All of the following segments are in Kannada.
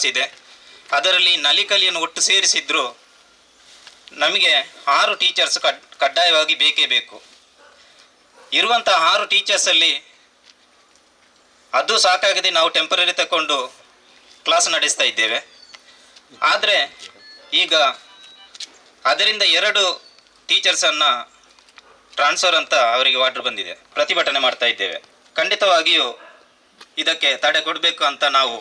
ಕ್ಲಾಸ್ ಇದೆ. ಅದರಲ್ಲಿ ನಲಿಕಲಿಯನ್ನು ಒಟ್ಟು ಸೇರಿಸಿದ್ರು ನಮಗೆ ಆರು ಟೀಚರ್ಸ್ ಕಡ್, ಕಡ್ಡಾಯವಾಗಿ ಬೇಕೇ ಬೇಕು. ಇರುವಂಥ ಆರು ಟೀಚರ್ಸಲ್ಲಿ ಅದು ಸಾಕಾಗದೆ ನಾವು ಟೆಂಪರರಿ ತಗೊಂಡು ಕ್ಲಾಸ್ ನಡೆಸ್ತಾ ಇದ್ದೇವೆ. ಆದರೆ ಈಗ ಅದರಿಂದ ಎರಡು ಟೀಚರ್ಸನ್ನು ಟ್ರಾನ್ಸ್ಫರ್ ಅಂತ ಅವರಿಗೆ ವಾರ್ಡ್ರ್ ಬಂದಿದೆ. ಪ್ರತಿಭಟನೆ ಮಾಡ್ತಾ ಇದ್ದೇವೆ. ಖಂಡಿತವಾಗಿಯೂ ಇದಕ್ಕೆ ತಡೆ ಕೊಡಬೇಕು ಅಂತ ನಾವು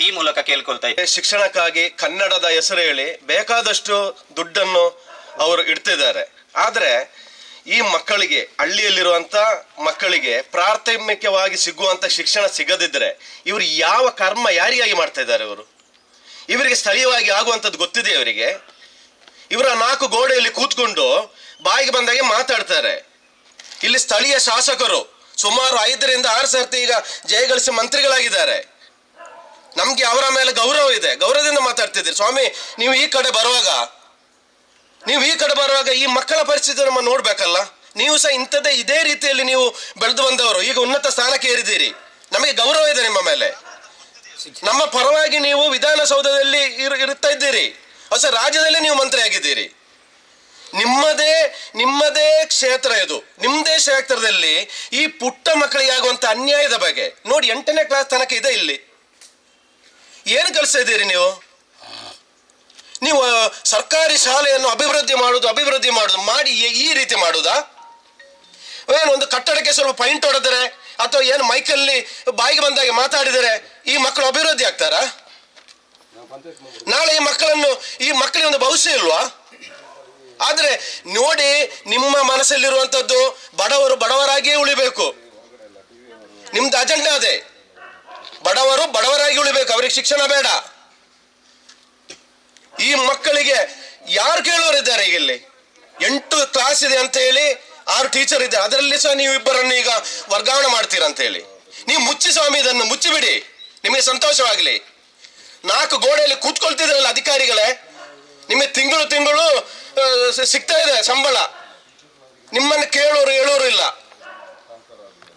ಈ ಮೂಲಕ ಕೇಳ್ಕೊಳ್ತಾ ಇದ್ದೇವೆ ಶಿಕ್ಷಣಕ್ಕಾಗಿ ಕನ್ನಡದ ಹೆಸರು ಹೇಳಿ ಬೇಕಾದಷ್ಟು ದುಡ್ಡನ್ನು ಅವರು ಇಡ್ತಿದ್ದಾರೆ. ಆದರೆ ಈ ಮಕ್ಕಳಿಗೆ ಹಳ್ಳಿಯಲ್ಲಿರುವಂಥ ಮಕ್ಕಳಿಗೆ ಪ್ರಾಥಮಿಕವಾಗಿ ಸಿಗುವಂತ ಶಿಕ್ಷಣ ಸಿಗದಿದ್ರೆ ಇವರು ಯಾವ ಕರ್ಮ ಯಾರಿಗಾಗಿ ಮಾಡ್ತಾ ಇದ್ದಾರೆ ಇವರು? ಇವರಿಗೆ ಸ್ಥಳೀಯವಾಗಿ ಆಗುವಂಥದ್ದು ಗೊತ್ತಿದೆ ಇವರಿಗೆ? ಇವರ ನಾಲ್ಕು ಗೋಡೆಯಲ್ಲಿ ಕೂತ್ಕೊಂಡು ಬಾಯಿಗೆ ಬಂದಾಗೆ ಮಾತಾಡ್ತಾರೆ. ಇಲ್ಲಿ ಸ್ಥಳೀಯ ಶಾಸಕರು ಸುಮಾರು ಐದರಿಂದ ಆರು ಸರ್ತಿ ಈಗ ಜಯಗಳಿಸಿ ಮಂತ್ರಿಗಳಾಗಿದ್ದಾರೆ. ನಮ್ಗೆ ಅವರ ಮೇಲೆ ಗೌರವ ಇದೆ. ಗೌರವದಿಂದ ಮಾತಾಡ್ತಿದ್ದೀರಿ. ಸ್ವಾಮಿ, ನೀವು ಈ ಕಡೆ ಬರುವಾಗ, ನೀವು ಈ ಕಡೆ ಬರುವಾಗ ಈ ಮಕ್ಕಳ ಪರಿಸ್ಥಿತಿ ನಮ್ಮ ನೋಡ್ಬೇಕಲ್ಲ? ನೀವು ಸಹ ಇಂಥದ್ದೇ ಇದೇ ರೀತಿಯಲ್ಲಿ ನೀವು ಬೆಳೆದು ಬಂದವರು, ಈಗ ಉನ್ನತ ಸ್ಥಾನಕ್ಕೆ ಏರಿದ್ದೀರಿ. ನಮಗೆ ಗೌರವ ಇದೆ ನಿಮ್ಮ ಮೇಲೆ. ನಮ್ಮ ಪರವಾಗಿ ನೀವು ವಿಧಾನಸೌಧದಲ್ಲಿ ಇರು, ಇರುತ್ತಾ ಇದ್ದೀರಿ. ಹೊಸ ರಾಜ್ಯದಲ್ಲಿ ನೀವು ಮಂತ್ರಿ ಆಗಿದ್ದೀರಿ. ನಿಮ್ಮದೇ ನಿಮ್ಮದೇ ಕ್ಷೇತ್ರ ಇದು. ನಿಮ್ಮದೇ ಕ್ಷೇತ್ರದಲ್ಲಿ ಈ ಪುಟ್ಟ ಮಕ್ಕಳಿಗೆ ಆಗುವಂತ ಅನ್ಯಾಯದ ಬಗ್ಗೆ. ನೋಡಿ, ಎಂಟನೇ ಕ್ಲಾಸ್ ತನಕ ಇದೆ ಇಲ್ಲಿ. ಏನು ಕಲಿಸ್ತಾ ಇದ್ದೀರಿ ನೀವು? ನೀವು ಸರ್ಕಾರಿ ಶಾಲೆಯನ್ನು ಅಭಿವೃದ್ಧಿ ಮಾಡುದು ಅಭಿವೃದ್ಧಿ ಮಾಡುದು ಮಾಡಿ ಈ- ರೀತಿ ಮಾಡುದಾ ಏನು, ಒಂದು ಕಟ್ಟಡಕ್ಕೆ ಸ್ವಲ್ಪ ಪೈಂಟ್ ಹೊಡೆದರೆ, ಅಥವಾ ಏನು ಮೈಕಲ್ಲಿ ಬಾಯಿಗೆ ಬಂದಾಗ ಮಾತಾಡಿದರೆ, ಈ ಮಕ್ಕಳು ಅಭಿವೃದ್ಧಿ ಆಗ್ತಾರಾ? ನಾಳೆ ಈ ಮಕ್ಕಳನ್ನು, ಈ ಮಕ್ಕಳಿಗೆ ಒಂದು ಭವಿಷ್ಯ ಇಲ್ವಾ? ಆದರೆ ನೋಡಿ, ನಿಮ್ಮ ಮನಸ್ಸಲ್ಲಿರುವಂತದ್ದು ಬಡವರು ಬಡವರಾಗಿಯೇ ಉಳಿಬೇಕು. ನಿಮ್ದು ಅಜೆಂಡಾ ಅದೇ. ಬಡವರು ಬಡವರಾಗಿ ಉಳಿಬೇಕು, ಅವರಿಗೆ ಶಿಕ್ಷಣ ಬೇಡ. ಈ ಮಕ್ಕಳಿಗೆ ಯಾರು ಕೇಳೋರಿದ್ದಾರೆ ಇಲ್ಲಿ? ಎಂಟು ಕ್ಲಾಸ್ ಇದೆ ಅಂತ ಹೇಳಿ ಆರು ಟೀಚರ್ ಇದೆ ಅದರಲ್ಲಿ ಸಹ ನೀವು ಇಬ್ಬರನ್ನು ಈಗ ವರ್ಗಾವಣೆ ಮಾಡ್ತೀರಾ ಅಂತ ಹೇಳಿ. ನೀವು ಮುಚ್ಚಿ ಸ್ವಾಮಿ, ಇದನ್ನು ಮುಚ್ಚಿಬಿಡಿ. ನಿಮಗೆ ಸಂತೋಷವಾಗಲಿ. ನಾಲ್ಕು ಗೋಡೆಯಲ್ಲಿ ಕೂತ್ಕೊಳ್ತಿದ್ರಲ್ಲ ಅಧಿಕಾರಿಗಳೇ? ನಿಮಗೆ ತಿಂಗಳು ತಿಂಗಳು ಸಿಗ್ತಾ ಇದೆ ಸಂಬಳ. ನಿಮ್ಮನ್ನು ಕೇಳೋರು ಹೇಳೋರು ಇಲ್ಲ.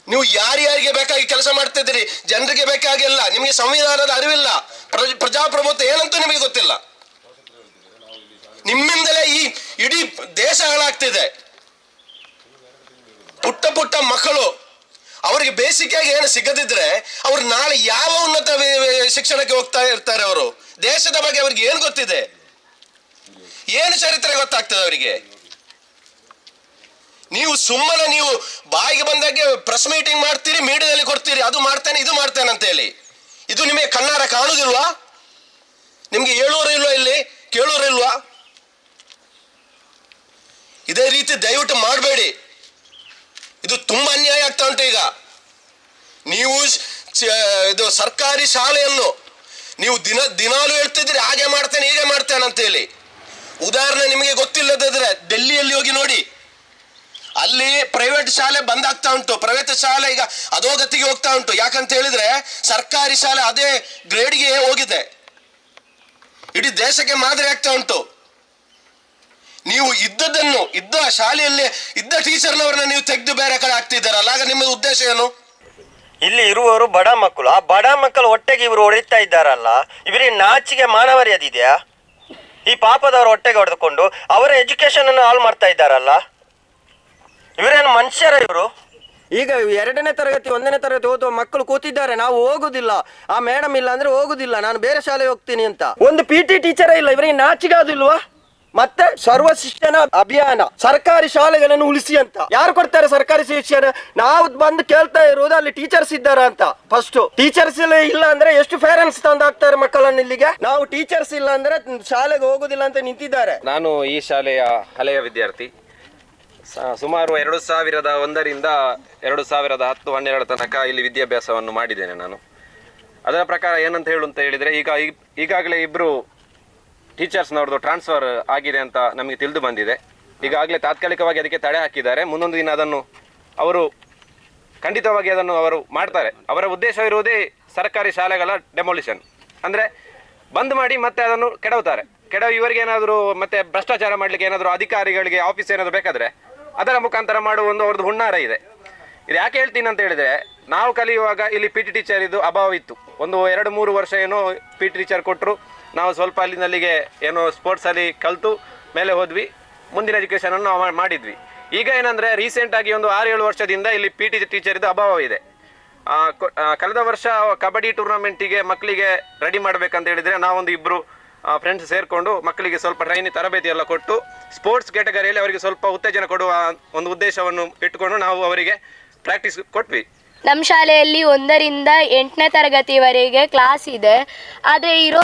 ನೀವು ಯಾರ್ಯಾರಿಗೆ ಬೇಕಾಗಿ ಕೆಲಸ ಮಾಡ್ತಿದ್ದೀರಿ? ಜನರಿಗೆ ಬೇಕಾಗಿಲ್ಲ, ನಿಮಗೆ ಸಂವಿಧಾನದ ಅರಿವಿಲ್ಲ. ಪ್ರ- ಪ್ರಜಾಪ್ರಭುತ್ವ ಏನಂತೂ ನಿಮಗೆ ಗೊತ್ತಿಲ್ಲ. ನಿಮ್ಮಿಂದಲೇ ಈ ಇಡೀ ದೇಶ ಹಾಳಾಗ್ತಿದೆ. ಪುಟ್ಟ ಪುಟ್ಟ ಮಕ್ಕಳು, ಅವರಿಗೆ ಬೇಸಿಗೆಯಾಗಿ ಏನು ಸಿಗದಿದ್ರೆ ಅವ್ರು ನಾಳೆ ಯಾವ ಉನ್ನತ ಶಿಕ್ಷಣಕ್ಕೆ ಹೋಗ್ತಾ ಇರ್ತಾರೆ ಅವರು? ದೇಶದ ಬಗ್ಗೆ ಅವ್ರಿಗೆ ಏನು ಗೊತ್ತಿದೆ? ಏನು ಚರಿತ್ರೆ ಗೊತ್ತಾಗ್ತದೆ ಅವರಿಗೆ? ನೀವು ಸುಮ್ಮನೆ ನೀವು ಬಾಯಿಗೆ ಬಂದಾಗೆ ಪ್ರೆಸ್ ಮೀಟಿಂಗ್ ಮಾಡ್ತೀರಿ ಮೀಡಿಯಾದಲ್ಲಿ ಕೊಡ್ತೀರಿ, ಅದು ಮಾಡ್ತೇನೆ, ಇದು ಮಾಡ್ತೇನೆ ಅಂತ ಹೇಳಿ. ಇದು ನಿಮಗೆ ಕಣ್ಣಾರ ಕಾಣುದಿಲ್ವಾ? ನಿಮ್ಗೆ ಹೇಳೋರು ಇಲ್ವಾ ಇಲ್ಲಿ? ಕೇಳೋರು ಇಲ್ವಾ? ಇದೇ ರೀತಿ ದಯವಿಟ್ಟು ಮಾಡಬೇಡಿ. ಇದು ತುಂಬಾ ಅನ್ಯಾಯ ಆಗ್ತಾ ಉಂಟು ಈಗ. ನೀವು ಇದು ಸರ್ಕಾರಿ ಶಾಲೆಯನ್ನು ನೀವು ದಿನ, ದಿನಾಲು ಹೇಳ್ತಿದ್ರೆ ಹಾಗೆ ಮಾಡ್ತೇನೆ, ಹೀಗೆ ಮಾಡ್ತೇನೆ ಅಂತ ಹೇಳಿ. ಉದಾಹರಣೆ ನಿಮಗೆ ಗೊತ್ತಿಲ್ಲದಿದ್ರೆ, ಡೆಲ್ಲಿಯಲ್ಲಿ ಹೋಗಿ ಅಲ್ಲಿ ಪ್ರೈವೇಟ್ ಶಾಲೆ ಬಂದ್ ಆಗ್ತಾ ಉಂಟು. ಪ್ರೈವೇಟ್ ಶಾಲೆ ಈಗ ಅಧೋಗತಿಗೆ ಹೋಗ್ತಾ ಉಂಟು. ಯಾಕಂತ ಹೇಳಿದ್ರೆ ಸರ್ಕಾರಿ ಶಾಲೆ ಅದೇ ಗ್ರೇಡ್ಗೆ ಹೋಗಿದೆ. ಇಡೀ ದೇಶಕ್ಕೆ ಮಾದರಿ ಆಗ್ತಾ ಉಂಟು. ನೀವು ಇದ್ದದನ್ನು ಇದ್ದ ಶಾಲೆಯಲ್ಲಿ ಇದ್ದ ಟೀಚರ್ನವರನ್ನ ನೀವು ತೆಗೆದು ಬೇರೆ ಕಡೆ ಆಗ್ತಿದ್ದಾರಲ್ಲ ಆಗ ನಿಮ್ಮ ಉದ್ದೇಶ ಏನು? ಇಲ್ಲಿ ಇರುವವರು ಬಡ ಮಕ್ಕಳು. ಆ ಬಡ ಮಕ್ಕಳು ಹೊಟ್ಟೆಗೆ ಇವರು ಹೊಡಿತಾ ಇದ್ದಾರಲ್ಲ, ಇವರಿಗೆ ನಾಚಿಗೆ ಮಾನವರ್ಯದಿದೆಯಾ? ಈ ಪಾಪದವರು ಹೊಟ್ಟೆಗೆ ಹೊಡೆದುಕೊಂಡು ಅವರ ಎಜುಕೇಶನ್ ಅನ್ನು ಹಾಳು ಮಾಡ್ತಾ ಇದ್ದಾರಲ್ಲ? ಇವರೇನು ಮನುಷ್ಯರ ಇವರು? ಈಗ ಎರಡನೇ ತರಗತಿ ಒಂದನೇ ತರಗತಿ ಓದುವ ಮಕ್ಕಳು ಕೂತಿದ್ದಾರೆ. ನಾವು ಹೋಗುದಿಲ್ಲ. ಆ ಮೇಡಮ್ ಇಲ್ಲ ಅಂದ್ರೆ ಹೋಗುದಿಲ್ಲ. ನಾನು ಬೇರೆ ಶಾಲೆಗೆ ಹೋಗ್ತೀನಿ ಅಂತ. ಒಂದು ಪಿ ಟಿ ಟೀಚರೇ ಇಲ್ಲ. ಇವರಿಗೆ ನಾಚಿಗಾದಿಲ್ವಾ ಮತ್ತೆ ಸರ್ವ ಶಿಕ್ಷಣ ಅಭಿಯಾನ. ಸರ್ಕಾರಿ ಶಾಲೆಗಳನ್ನು ಉಳಿಸಿ ಅಂತ. ಯಾರು ಕೊಡ್ತಾರೆ ಸರ್ಕಾರಿ ಶಿಕ್ಷಣ? ನಾವು ಬಂದು ಕೇಳ್ತಾ ಇರೋದು ಅಲ್ಲಿ ಟೀಚರ್ಸ್ ಇದ್ದಾರ ಅಂತ. ಫಸ್ಟ್ ಟೀಚರ್ಸ್ ಇಲ್ಲ ಅಂದ್ರೆ ಎಷ್ಟು ಪೇರೆಂಟ್ಸ್ ತಂದು ಹಾಕ್ತಾರೆ ಮಕ್ಕಳನ್ನು ಇಲ್ಲಿಗೆ? ನಾವು ಟೀಚರ್ಸ್ ಇಲ್ಲ ಅಂದ್ರೆ ಶಾಲೆಗೆ ಹೋಗುದಿಲ್ಲ ಅಂತ ನಿಂತಿದ್ದಾರೆ. ನಾನು ಈ ಶಾಲೆಯ ಹಳೆಯ ವಿದ್ಯಾರ್ಥಿ. ಸುಮಾರು ಎರಡು ಸಾವಿರದ ಒಂದರಿಂದ ಎರಡು ಸಾವಿರದ ಹತ್ತು, ಹನ್ನೆರಡು ತನಕ ಇಲ್ಲಿ ವಿದ್ಯಾಭ್ಯಾಸವನ್ನು ಮಾಡಿದ್ದೇನೆ ನಾನು. ಅದರ ಪ್ರಕಾರ ಏನಂತ ಹೇಳು ಅಂತ ಹೇಳಿದರೆ, ಈಗ ಈಗಾಗಲೇ ಇಬ್ಬರು ಟೀಚರ್ಸ್ನವ್ರದ್ದು ಟ್ರಾನ್ಸ್ಫರ್ ಆಗಿದೆ ಅಂತ ನಮಗೆ ತಿಳಿದು ಬಂದಿದೆ. ಈಗಾಗಲೇ ತಾತ್ಕಾಲಿಕವಾಗಿ ಅದಕ್ಕೆ ತಡೆ ಹಾಕಿದ್ದಾರೆ. ಮುಂದೊಂದು ದಿನ ಅದನ್ನು ಅವರು ಖಂಡಿತವಾಗಿ ಅದನ್ನು ಅವರು ಮಾಡ್ತಾರೆ. ಅವರ ಉದ್ದೇಶ ಇರುವುದೇ ಸರ್ಕಾರಿ ಶಾಲೆಗಳ ಡೆಮೊಲಿಷನ್ ಅಂದರೆ ಬಂದ್ ಮಾಡಿ ಮತ್ತೆ ಅದನ್ನು ಕೆಡವುತ್ತಾರೆ. ಕೆಡವು ಇವರಿಗೆ ಏನಾದರೂ ಮತ್ತೆ ಭ್ರಷ್ಟಾಚಾರ ಮಾಡಲಿಕ್ಕೆ ಏನಾದರೂ ಅಧಿಕಾರಿಗಳಿಗೆ ಆಫೀಸ್ ಏನಾದರೂ ಬೇಕಾದರೆ ಅದರ ಮುಖಾಂತರ ಮಾಡುವ ಒಂದು ಅವ್ರದ್ದು ಹುನ್ನಾರ ಇದೆ. ಇದು ಯಾಕೆ ಹೇಳ್ತೀನಿ ಅಂತ ಹೇಳಿದ್ರೆ, ನಾವು ಕಲಿಯುವಾಗ ಇಲ್ಲಿ ಪಿ ಟಿ ಟೀಚರ್ ಇದು ಅಭಾವ ಇತ್ತು. ಒಂದು ಎರಡು ಮೂರು ವರ್ಷ ಏನೋ ಪಿ ಟಿ ಟೀಚರ್ ಕೊಟ್ಟರು ನಾವು ಸ್ವಲ್ಪ ಅಲ್ಲಿನಲ್ಲಿಗೆ ಏನೋ ಸ್ಪೋರ್ಟ್ಸಲ್ಲಿ ಕಲಿತು, ಮೇಲೆ ಹೋದ್ವಿ, ಮುಂದಿನ ಎಜುಕೇಷನನ್ನು ನಾವು ಮಾಡಿದ್ವಿ. ಈಗ ಏನಂದರೆ ರೀಸೆಂಟಾಗಿ ಒಂದು ಆರು ಏಳು ವರ್ಷದಿಂದ ಇಲ್ಲಿ ಪಿ ಟಿ ಟೀಚರ್ ಇದು ಅಭಾವ ಇದೆ. ಕಳೆದ ವರ್ಷ ಕಬಡ್ಡಿ ಟೂರ್ನಮೆಂಟಿಗೆ ಮಕ್ಕಳಿಗೆ ರೆಡಿ ಮಾಡಬೇಕಂತ ಹೇಳಿದ್ರೆ, ನಾವೊಂದು ಇಬ್ರು ಫ್ರೆಂಡ್ಸ್ ಸೇರಿಕೊಂಡು ಮಕ್ಕಳಿಗೆ ಸ್ವಲ್ಪ ಟ್ರೈನಿಂಗ್ ತರಬೇತಿ ಎಲ್ಲ ಕೊಟ್ಟು ಸ್ಪೋರ್ಟ್ಸ್ ಕ್ಯಾಟಗರಿಯಲ್ಲಿ ಅವರಿಗೆ ಸ್ವಲ್ಪ ಉತ್ತೇಜನ ಕೊಡುವ ಒಂದು ಉದ್ದೇಶವನ್ನು ಇಟ್ಟುಕೊಂಡು ನಾವು ಅವರಿಗೆ ಪ್ರಾಕ್ಟೀಸ್ ಕೊಟ್ವಿ. ನಮ್ಮ ಶಾಲೆಯಲ್ಲಿ ಒಂದರಿಂದ ಎಂಟನೇ ತರಗತಿವರೆಗೆ ಕ್ಲಾಸ್ ಇದೆ. ಆದರೆ ಇರೋ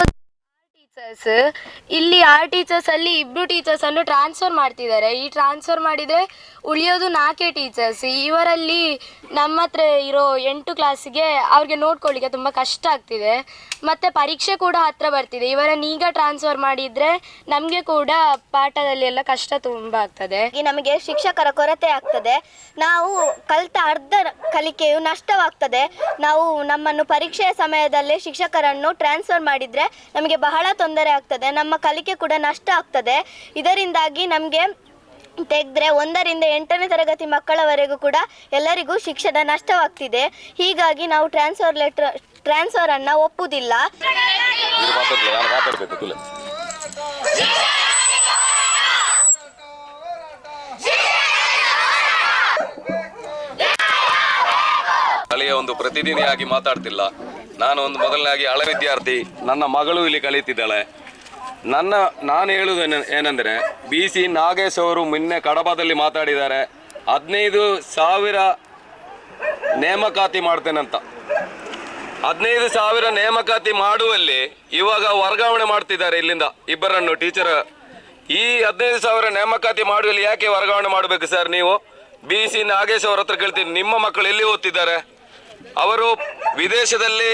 ಟೀಚರ್ಸ್ ಇಲ್ಲಿ ಆರ್ ಟೀಚರ್ಸ್ ಅಲ್ಲಿ ಇಬ್ರು ಟೀಚರ್ಸ್ ಅನ್ನು ಟ್ರಾನ್ಸ್ಫರ್ ಮಾಡ್ತಿದ್ದಾರೆ. ಈ ಟ್ರಾನ್ಸ್ಫರ್ ಮಾಡಿದ್ರೆ ಉಳಿಯೋದು ನಾಲ್ಕೇ ಟೀಚರ್ಸ್ ಇವರಲ್ಲಿ ನಮ್ಮ ಹತ್ರ ಇರೋ ಎಂಟು ಕ್ಲಾಸಿಗೆ ಅವ್ರಿಗೆ ನೋಡ್ಕೊಳ್ಳಿಕ್ಕೆ ತುಂಬ ಕಷ್ಟ ಆಗ್ತಿದೆ. ಮತ್ತೆ ಪರೀಕ್ಷೆ ಕೂಡ ಹತ್ರ ಬರ್ತಿದೆ. ಇವರನ್ನು ಈಗ ಟ್ರಾನ್ಸ್ಫರ್ ಮಾಡಿದ್ರೆ ನಮಗೆ ಕೂಡ ಪಾಠದಲ್ಲಿ ಎಲ್ಲ ಕಷ್ಟ ತುಂಬ ಆಗ್ತದೆ. ಈ ನಮಗೆ ಶಿಕ್ಷಕರ ಕೊರತೆ ಆಗ್ತದೆ. ನಾವು ಕಲಿತ ಅರ್ಧ ಕಲಿಕೆಯು ನಷ್ಟವಾಗ್ತದೆ. ನಾವು ನಮ್ಮನ್ನು ಪರೀಕ್ಷೆಯ ಸಮಯದಲ್ಲೇ ಶಿಕ್ಷಕರನ್ನು ಟ್ರಾನ್ಸ್ಫರ್ ಮಾಡಿದ್ರೆ ನಮಗೆ ಬಹಳ ತೊಂದರೆ ಆಗ್ತದೆ, ನಮ್ಮ ಕಲಿಕೆ ಕೂಡ ನಷ್ಟ ಆಗ್ತದೆ. ಇದರಿಂದಾಗಿ ನಮಗೆ ತೆಗೆದ್ರೆ ಒಂದರಿಂದ ಎಂಟನೇ ತರಗತಿ ಮಕ್ಕಳವರೆಗೂ ಕೂಡ ಎಲ್ಲರಿಗೂ ಶಿಕ್ಷಣ ನಷ್ಟವಾಗ್ತಿದೆ. ಹೀಗಾಗಿ ನಾವು ಟ್ರಾನ್ಸ್ಫರ್ ಲೆಟ್ರ್ ಟ್ರಾನ್ಸ್ಫರನ್ನು ಒಪ್ಪುವುದಿಲ್ಲ ಶಾಲೆಯ ಒಂದು ಪ್ರತಿನಿಧಿಯಾಗಿ ಮಾತಾಡ್ತಿಲ್ಲ. ನಾನು ಒಂದು ಮೊದಲನಾಗಿ ಹಳೆ ವಿದ್ಯಾರ್ಥಿ, ನನ್ನ ಮಗಳು ಇಲ್ಲಿ ಕಲಿತಿದ್ದಾಳೆ. ನನ್ನ, ನಾನು ಹೇಳುವುದು ಏನಂದರೆ, ಬಿ ಸಿ ನಾಗೇಶ್ ಅವರು ಮೊನ್ನೆ ಕಡಬದಲ್ಲಿ ಮಾತಾಡಿದ್ದಾರೆ, ಹದಿನೈದು ಸಾವಿರ ನೇಮಕಾತಿ ಮಾಡ್ತೇನಂತ. ಹದಿನೈದು ಸಾವಿರ ನೇಮಕಾತಿ ಮಾಡುವಲ್ಲಿ ಇವಾಗ ವರ್ಗಾವಣೆ ಮಾಡ್ತಿದ್ದಾರೆ ಇಲ್ಲಿಂದ ಇಬ್ಬರನ್ನು ಟೀಚರ್ ಈ ಹದಿನೈದು ಸಾವಿರ ನೇಮಕಾತಿ ಮಾಡುವಲ್ಲಿ ಯಾಕೆ ವರ್ಗಾವಣೆ ಮಾಡಬೇಕು ಸರ್ ನೀವು? ಬಿ ಸಿ ನಾಗೇಶ್ ಅವ್ರ ಹತ್ರ ಕೇಳ್ತೀನಿ. ನಿಮ್ಮ ಮಕ್ಕಳು ಎಲ್ಲಿ ಓದ್ತಿದ್ದಾರೆ? ಅವರು ವಿದೇಶದಲ್ಲಿ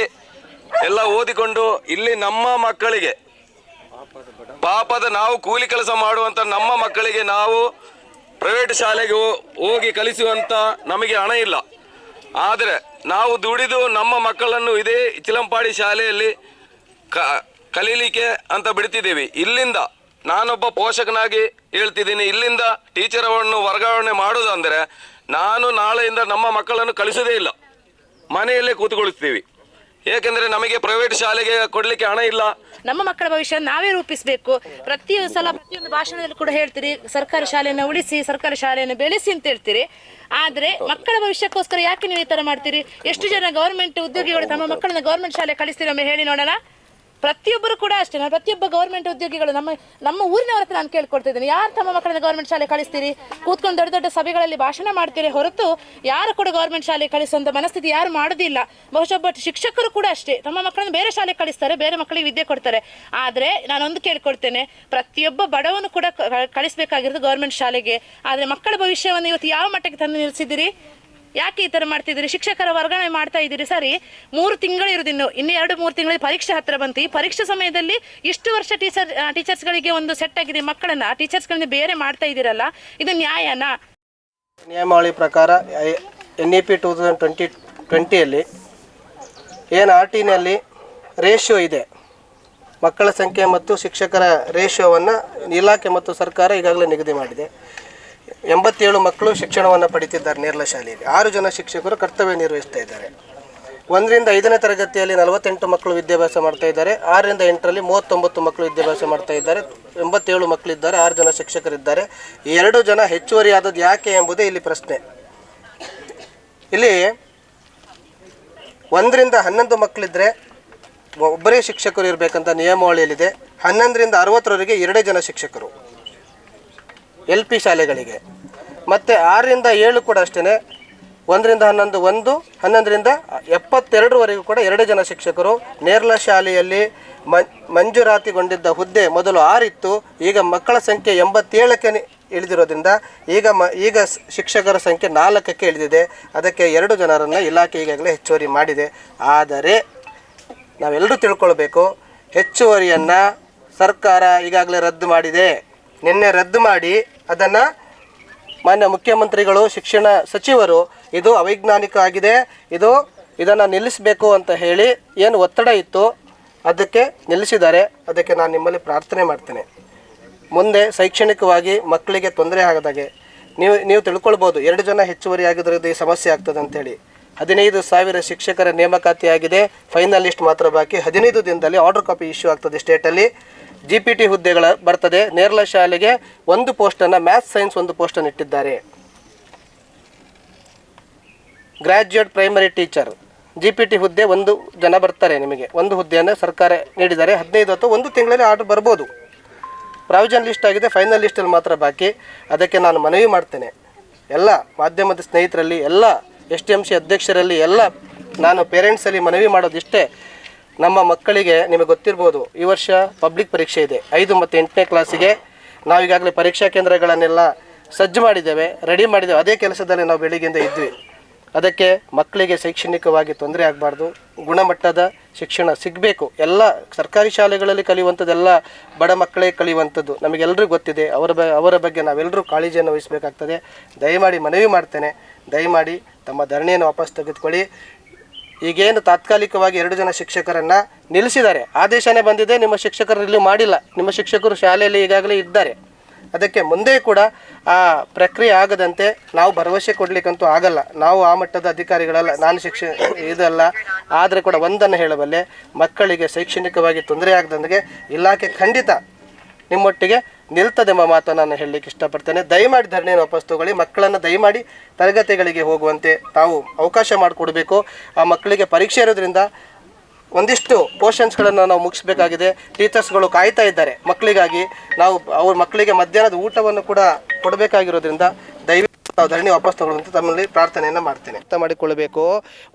ಎಲ್ಲ ಓದಿಕೊಂಡು ಇಲ್ಲಿ ನಮ್ಮ ಮಕ್ಕಳಿಗೆ ಪಾಪದ ನಾವು ಕೂಲಿ ಕೆಲಸ ಮಾಡುವಂತ ನಮ್ಮ ಮಕ್ಕಳಿಗೆ ನಾವು ಪ್ರೈವೇಟ್ ಶಾಲೆಗೆ ಹೋಗಿ ಕಲಿಸುವಂತ ನಮಗೆ ಹಣ ಇಲ್ಲ. ಆದರೆ ನಾವು ದುಡಿದು ನಮ್ಮ ಮಕ್ಕಳನ್ನು ಇದೇ ಚಿಲಂಪಾಡಿ ಶಾಲೆಯಲ್ಲಿ ಕಲೀಲಿಕ್ಕೆ ಅಂತ ಬಿಡ್ತಿದ್ದೀವಿ. ಇಲ್ಲಿಂದ ನಾನೊಬ್ಬ ಪೋಷಕನಾಗಿ ಹೇಳ್ತಿದ್ದೀನಿ. ಇಲ್ಲಿಂದ ಟೀಚರ್ ವರ್ಗಾವಣೆ ಮಾಡುವುದಂದರೆ ನಾನು ನಾಳೆಯಿಂದ ನಮ್ಮ ಮಕ್ಕಳನ್ನು ಕಳಿಸೋದೇ ಇಲ್ಲ. ಮನೆಯಲ್ಲೇ ಕೂತ್ಕೊಳಿಸ್ತೀವಿ ಏಕೆಂದ್ರೆ ನಮಗೆ ಪ್ರೈವೇಟ್ ಶಾಲೆಗೆ ಕೊಡಲಿಕ್ಕೆ ಹಣ ಇಲ್ಲ. ನಮ್ಮ ಮಕ್ಕಳ ಭವಿಷ್ಯ ನಾವೇ ರೂಪಿಸಬೇಕು. ಪ್ರತಿ ಸಲ ಪ್ರತಿಯೊಂದು ಭಾಷಣದಲ್ಲಿ ಕೂಡ ಹೇಳ್ತೀರಿ, ಸರ್ಕಾರಿ ಶಾಲೆಯನ್ನು ಉಳಿಸಿ, ಸರ್ಕಾರಿ ಶಾಲೆಯನ್ನು ಬೆಳೆಸಿ ಅಂತ ಹೇಳ್ತೀರಿ. ಆದ್ರೆ ಮಕ್ಕಳ ಭವಿಷ್ಯಕ್ಕೋಸ್ಕರ ಯಾಕೆ ನೀವು ಈ ತರ ಮಾಡ್ತೀರಿ? ಎಷ್ಟು ಜನ ಗವರ್ಮೆಂಟ್ ಉದ್ಯೋಗಿಗಳು ತಮ್ಮ ಮಕ್ಕಳನ್ನ ಗವರ್ಮೆಂಟ್ ಶಾಲೆ ಕಳಿಸ್ತೀರಿ ಒಮ್ಮೆ ಹೇಳಿ ನೋಡೋಣ. ಪ್ರತಿಯೊಬ್ಬರು ಕೂಡ ಅಷ್ಟೇ. ನಾನು ಪ್ರತಿಯೊಬ್ಬ ಗೌರ್ಮೆಂಟ್ ಉದ್ಯೋಗಿಗಳು, ನಮ್ಮ ನಮ್ಮ ಊರಿನವರ ಹತ್ರ ನಾನು ಕೇಳ್ಕೊಳ್ತಿದ್ದೀನಿ. ಯಾರು ತಮ್ಮ ಮಕ್ಕಳನ್ನ ಗೌರ್ಮೆಂಟ್ ಶಾಲೆ ಕಳಿಸ್ತೀರಿ? ಕೂತ್ಕೊಂಡು ದೊಡ್ಡ ದೊಡ್ಡ ಸಭೆಗಳಲ್ಲಿ ಭಾಷಣ ಮಾಡ್ತೀರಿ ಹೊರತು ಯಾರು ಕೂಡ ಗೌರ್ಮೆಂಟ್ ಶಾಲೆ ಕಳಿಸುವಂತ ಮನಸ್ಥಿತಿ ಯಾರು ಮಾಡೋದಿಲ್ಲ. ಬಹುಶಃ ಒಬ್ಬ ಶಿಕ್ಷಕರು ಕೂಡ ಅಷ್ಟೇ. ತಮ್ಮ ಮಕ್ಕಳನ್ನ ಬೇರೆ ಶಾಲೆ ಕಳಿಸ್ತಾರೆ, ಬೇರೆ ಮಕ್ಕಳಿಗೆ ವಿದ್ಯೆ ಕೊಡ್ತಾರೆ. ಆದ್ರೆ ನಾನೊಂದು ಕೇಳ್ಕೊಳ್ತೇನೆ, ಪ್ರತಿಯೊಬ್ಬ ಬಡವನು ಕೂಡ ಕಳಿಸಬೇಕಾಗಿರೋದು ಗೌರ್ಮೆಂಟ್ ಶಾಲೆಗೆ. ಆದ್ರೆ ಮಕ್ಕಳ ಭವಿಷ್ಯವನ್ನು ಇವತ್ತು ಯಾವ ಮಟ್ಟಕ್ಕೆ ತಂದು ನಿಲ್ಲಿಸಿದಿರಿ ಯಾಕೆ ಈ ತರ ಮಾಡ್ತಿದ್ದೀರಿ? ಶಿಕ್ಷಕರ ವರ್ಗಾವಣೆ ಮಾಡ್ತಾ ಇದ್ದೀರಿ? ಸರಿ, ಮೂರು ತಿಂಗಳು ಇರೋದಿನ್ನು ಇನ್ನು. ಎರಡು, ಮೂರು ತಿಂಗಳಿಗೆ ಪರೀಕ್ಷೆ ಹತ್ತಿರ ಬಂತು. ಈ ಪರೀಕ್ಷೆ ಸಮಯದಲ್ಲಿ ಇಷ್ಟು ವರ್ಷ ಟೀಚರ್ ಟೀಚರ್ಸ್ಗಳಿಗೆ ಒಂದು ಸೆಟ್ ಆಗಿದೆ. ಮಕ್ಕಳನ್ನ ಟೀಚರ್ಸ್ಗಳನ್ನ ಬೇರೆ ಮಾಡ್ತಾ ಇದ್ದೀರಲ್ಲ, ಇದು ನ್ಯಾಯನಾ? ನಿಯಮಾವಳಿ ಪ್ರಕಾರ N E P two thousand twenty ಟ್ವೆಂಟಿಯಲ್ಲಿ ಏನು ಆರ್ ಟಿನಲ್ಲಿ ರೇಷಿಯೋ ಇದೆ. ಮಕ್ಕಳ ಸಂಖ್ಯೆ ಮತ್ತು ಶಿಕ್ಷಕರ ರೇಷಿಯೋವನ್ನು ಇಲಾಖೆ ಮತ್ತು ಸರ್ಕಾರ ಈಗಾಗಲೇ ನಿಗದಿ ಮಾಡಿದೆ. ಎಂಬತ್ತೇಳು ಮಕ್ಕಳು ಶಿಕ್ಷಣವನ್ನು ಪಡಿತಿದ್ದಾರೆ ನೇರಳ ಶಾಲೆಯಲ್ಲಿ. ಆರು ಜನ ಶಿಕ್ಷಕರು ಕರ್ತವ್ಯ ನಿರ್ವಹಿಸ್ತಾ ಇದ್ದಾರೆ. ಒಂದರಿಂದ ಐದನೇ ತರಗತಿಯಲ್ಲಿ ನಲವತ್ತೆಂಟು ಮಕ್ಕಳು ವಿದ್ಯಾಭ್ಯಾಸ ಮಾಡ್ತಾ ಇದ್ದಾರೆ. ಆರರಿಂದ ಎಂಟರಲ್ಲಿ ಮೂವತ್ತೊಂಬತ್ತು ಮಕ್ಕಳು ವಿದ್ಯಾಭ್ಯಾಸ ಮಾಡ್ತಾ ಇದ್ದಾರೆ. ಎಂಬತ್ತೇಳು ಮಕ್ಕಳಿದ್ದಾರೆ, ಆರು ಜನ ಶಿಕ್ಷಕರಿದ್ದಾರೆ. ಎರಡು ಜನ ಹೆಚ್ಚುವರಿ ಆದದ್ದು ಯಾಕೆ ಎಂಬುದೇ ಇಲ್ಲಿ ಪ್ರಶ್ನೆ. ಇಲ್ಲಿ ಒಂದರಿಂದ ಹನ್ನೊಂದು ಮಕ್ಕಳಿದ್ದರೆ ಒಬ್ಬರೇ ಶಿಕ್ಷಕರು ಇರಬೇಕಂತ ನಿಯಮಾವಳಿಯಲ್ಲಿದೆ. ಹನ್ನೊಂದರಿಂದ ಅರವತ್ತರವರೆಗೆ ಎರಡೇ ಜನ ಶಿಕ್ಷಕರು. ಎಲ್ ಪಿ ಶಾಲೆಗಳಿಗೆ. ಮತ್ತು ಆರರಿಂದ ಏಳು ಕೂಡ ಅಷ್ಟೇ ಒಂದರಿಂದ ಹನ್ನೊಂದು, ಒಂದು, ಹನ್ನೊಂದರಿಂದ ಎಪ್ಪತ್ತೆರಡುವರೆಗೂ ಕೂಡ ಎರಡು ಜನ ಶಿಕ್ಷಕರು ನೇರಳ ಶಾಲೆಯಲ್ಲಿ ಮಂಜೂರಾತಿಗೊಂಡಿದ್ದ ಹುದ್ದೆ ಮೊದಲು ಆರಿತ್ತು. ಈಗ ಮಕ್ಕಳ ಸಂಖ್ಯೆ ಎಂಬತ್ತೇಳಕ್ಕೆ ಇಳಿದಿರೋದ್ರಿಂದ ಈಗ ಮ, ಈಗ ಶಿಕ್ಷಕರ ಸಂಖ್ಯೆ ನಾಲ್ಕಕ್ಕೆ ಇಳಿದಿದೆ. ಅದಕ್ಕೆ ಎರಡು ಜನರನ್ನು ಇಲಾಖೆ ಈಗಾಗಲೇ ಹೆಚ್ಚುವರಿ ಮಾಡಿದೆ. ಆದರೆ ನಾವೆಲ್ಲರೂ ತಿಳ್ಕೊಳ್ಬೇಕು, ಹೆಚ್ಚುವರಿಯನ್ನು ಸರ್ಕಾರ ಈಗಾಗಲೇ ರದ್ದು ಮಾಡಿದೆ. ನಿನ್ನೆ ರದ್ದು ಮಾಡಿ ಅದನ್ನು ಮಾನ್ಯ ಮುಖ್ಯಮಂತ್ರಿಗಳು, ಶಿಕ್ಷಣ ಸಚಿವರು, ಇದು ಅವೈಜ್ಞಾನಿಕ ಆಗಿದೆ, ಇದು ಇದನ್ನು ನಿಲ್ಲಿಸಬೇಕು ಅಂತ ಹೇಳಿ ಏನು ಒತ್ತಡ ಇತ್ತು, ಅದಕ್ಕೆ ನಿಲ್ಲಿಸಿದ್ದಾರೆ. ಅದಕ್ಕೆ ನಾನು ನಿಮ್ಮಲ್ಲಿ ಪ್ರಾರ್ಥನೆ ಮಾಡ್ತೇನೆ. ಮುಂದೆ ಶೈಕ್ಷಣಿಕವಾಗಿ ಮಕ್ಕಳಿಗೆ ತೊಂದರೆ ಆಗದಾಗೆ ನೀವು ನೀವು ತಿಳ್ಕೊಳ್ಬೋದು. ಎರಡು ಜನ ಹೆಚ್ಚುವರಿ ಆಗಿದ್ರದ್ದು ಈ ಸಮಸ್ಯೆ ಆಗ್ತದೆ ಅಂತೇಳಿ ಹದಿನೈದು ಸಾವಿರ ಶಿಕ್ಷಕರ ನೇಮಕಾತಿಯಾಗಿದೆ. ಫೈನಲ್ ಲಿಸ್ಟ್ ಮಾತ್ರ ಬಾಕಿ. ಹದಿನೈದು ದಿನದಲ್ಲಿ ಆರ್ಡರ್ ಕಾಪಿ ಇಶ್ಯೂ ಆಗ್ತದೆ ಸ್ಟೇಟಲ್ಲಿ ಜಿ ಪಿ ಟಿ ಹುದ್ದೆಗಳ ಬರ್ತದೆ. ನೇರಳ ಶಾಲೆಗೆ ಒಂದು ಪೋಸ್ಟನ್ನು ಮ್ಯಾಥ್ಸ್ ಸೈನ್ಸ್ ಒಂದು ಪೋಸ್ಟನ್ನು ಇಟ್ಟಿದ್ದಾರೆ. Graduate primary teacher G P T ಹುದ್ದೆ ಒಂದು ಜನ ಬರ್ತಾರೆ ನಿಮಗೆ. ಒಂದು ಹುದ್ದೆಯನ್ನು ಸರ್ಕಾರ ನೀಡಿದ್ದಾರೆ. ಹದಿನೈದು ಅಥವಾ ಒಂದು ತಿಂಗಳಲ್ಲಿ ಆರ್ಡರ್ ಬರ್ಬೋದು. ಪ್ರಾವಿಷನ್ ಲಿಸ್ಟ್ ಆಗಿದೆ. ಫೈನಲ್ ಲಿಸ್ಟಲ್ಲಿ ಮಾತ್ರ ಬಾಕಿ. ಅದಕ್ಕೆ ನಾನು ಮನವಿ ಮಾಡ್ತೇನೆ. ಎಲ್ಲ ಮಾಧ್ಯಮದ ಸ್ನೇಹಿತರಲ್ಲಿ, ಎಲ್ಲ ಎಸ್ ಟಿ ಎಂ ಸಿ ಅಧ್ಯಕ್ಷರಲ್ಲಿ, ಎಲ್ಲ ನಾನು ಪೇರೆಂಟ್ಸಲ್ಲಿ ಮನವಿ ಮಾಡೋದಿಷ್ಟೇ. ನಮ್ಮ ಮಕ್ಕಳಿಗೆ ನಿಮಗೆ ಗೊತ್ತಿರ್ಬೋದು, ಈ ವರ್ಷ ಪಬ್ಲಿಕ್ ಪರೀಕ್ಷೆ ಇದೆ. ಐದು ಮತ್ತು ಎಂಟನೇ ಕ್ಲಾಸಿಗೆ ನಾವೀಗಾಗಲೇ ಪರೀಕ್ಷಾ ಕೇಂದ್ರಗಳನ್ನೆಲ್ಲ ಸಜ್ಜು ಮಾಡಿದ್ದೇವೆ ರೆಡಿ ಮಾಡಿದ್ದೇವೆ. ಅದೇ ಕೆಲಸದಲ್ಲಿ ನಾವು ಬೆಳಿಗ್ಗೆಯಿಂದ ಇದ್ವಿ. ಅದಕ್ಕೆ ಮಕ್ಕಳಿಗೆ ಶೈಕ್ಷಣಿಕವಾಗಿ ತೊಂದರೆ ಆಗಬಾರ್ದು, ಗುಣಮಟ್ಟದ ಶಿಕ್ಷಣ ಸಿಗಬೇಕು. ಎಲ್ಲ ಸರ್ಕಾರಿ ಶಾಲೆಗಳಲ್ಲಿ ಕಲಿಯುವಂಥದ್ದೆಲ್ಲ ಬಡ ಮಕ್ಕಳೇ ಕಲಿಯುವಂಥದ್ದು. ನಮಗೆಲ್ಲರಿಗೂ ಗೊತ್ತಿದೆ, ಅವರ ಬ, ಅವರ ಬಗ್ಗೆ ನಾವೆಲ್ಲರೂ ಕಾಳಜಿಯನ್ನು ವಹಿಸಬೇಕಾಗ್ತದೆ. ದಯಮಾಡಿ ಮನವಿ ಮಾಡ್ತೇನೆ. ದಯಮಾಡಿ ತಮ್ಮ ಧರಣಿಯನ್ನು ವಾಪಸ್ ತೆಗೆದುಕೊಳ್ಳಿ. ಈಗೇನು ತಾತ್ಕಾಲಿಕವಾಗಿ ಎರಡು ಜನ ಶಿಕ್ಷಕರನ್ನು ನಿಲ್ಲಿಸಿದ್ದಾರೆ. ಆದೇಶನೇ ಬಂದಿದೆ, ನಿಮ್ಮ ಶಿಕ್ಷಕರು ಇಲ್ಲಿ ಮಾಡಿಲ್ಲ. ನಿಮ್ಮ ಶಿಕ್ಷಕರು ಶಾಲೆಯಲ್ಲಿ ಈಗಾಗಲೇ ಇದ್ದಾರೆ. ಅದಕ್ಕೆ ಮುಂದೆ ಕೂಡ ಆ ಪ್ರಕ್ರಿಯೆ ಆಗದಂತೆ ನಾವು ಭರವಸೆ ಕೊಡಲಿಕ್ಕಂತೂ ಆಗಲ್ಲ. ನಾವು ಆ ಮಟ್ಟದ ಅಧಿಕಾರಿಗಳಲ್ಲ, ನಾನು ಶಿಕ್ಷ, ಇದಲ್ಲ. ಆದರೆ ಕೂಡ ಒಂದನ್ನು ಹೇಳಬಲ್ಲೆ, ಮಕ್ಕಳಿಗೆ ಶೈಕ್ಷಣಿಕವಾಗಿ ತೊಂದರೆ ಆಗದಂಗೆ ಇಲಾಖೆ ಖಂಡಿತ ನಿಮ್ಮೊಟ್ಟಿಗೆ ನಿಲ್ತದೆಂಬ ಮಾತನ್ನು ನಾನು ಹೇಳಲಿಕ್ಕೆ ಇಷ್ಟಪಡ್ತೇನೆ. ದಯಮಾಡಿ ಧರಣಿಯನ್ನು ವಾಪಸ್ ತಗೊಳ್ಳಿ. ಮಕ್ಕಳನ್ನು ದಯಮಾಡಿ ತರಗತಿಗಳಿಗೆ ಹೋಗುವಂತೆ ತಾವು ಅವಕಾಶ ಮಾಡಿಕೊಡಬೇಕು. ಆ ಮಕ್ಕಳಿಗೆ ಪರೀಕ್ಷೆ ಇರೋದ್ರಿಂದ ಒಂದಿಷ್ಟು ಪೋರ್ಷನ್ಸ್ಗಳನ್ನು ನಾವು ಮುಗಿಸ್ಬೇಕಾಗಿದೆ. ಟೀಚರ್ಸ್ಗಳು ಕಾಯ್ತಾ ಇದ್ದಾರೆ. ಮಕ್ಕಳಿಗಾಗಿ ನಾವು ಅವ್ರ ಮಕ್ಕಳಿಗೆ ಮಧ್ಯಾಹ್ನದ ಊಟವನ್ನು ಕೂಡ ಕೊಡಬೇಕಾಗಿರೋದ್ರಿಂದ ದಯವಿಟ್ಟು ತಾವು ಧರಣಿ ವಾಪಸ್ ತಗೊಳ್ಳುವಂತೆ ತಮ್ಮಲ್ಲಿ ಪ್ರಾರ್ಥನೆಯನ್ನು ಮಾಡ್ತೇನೆ. ಅರ್ಥ ಮಾಡಿಕೊಳ್ಳಬೇಕು.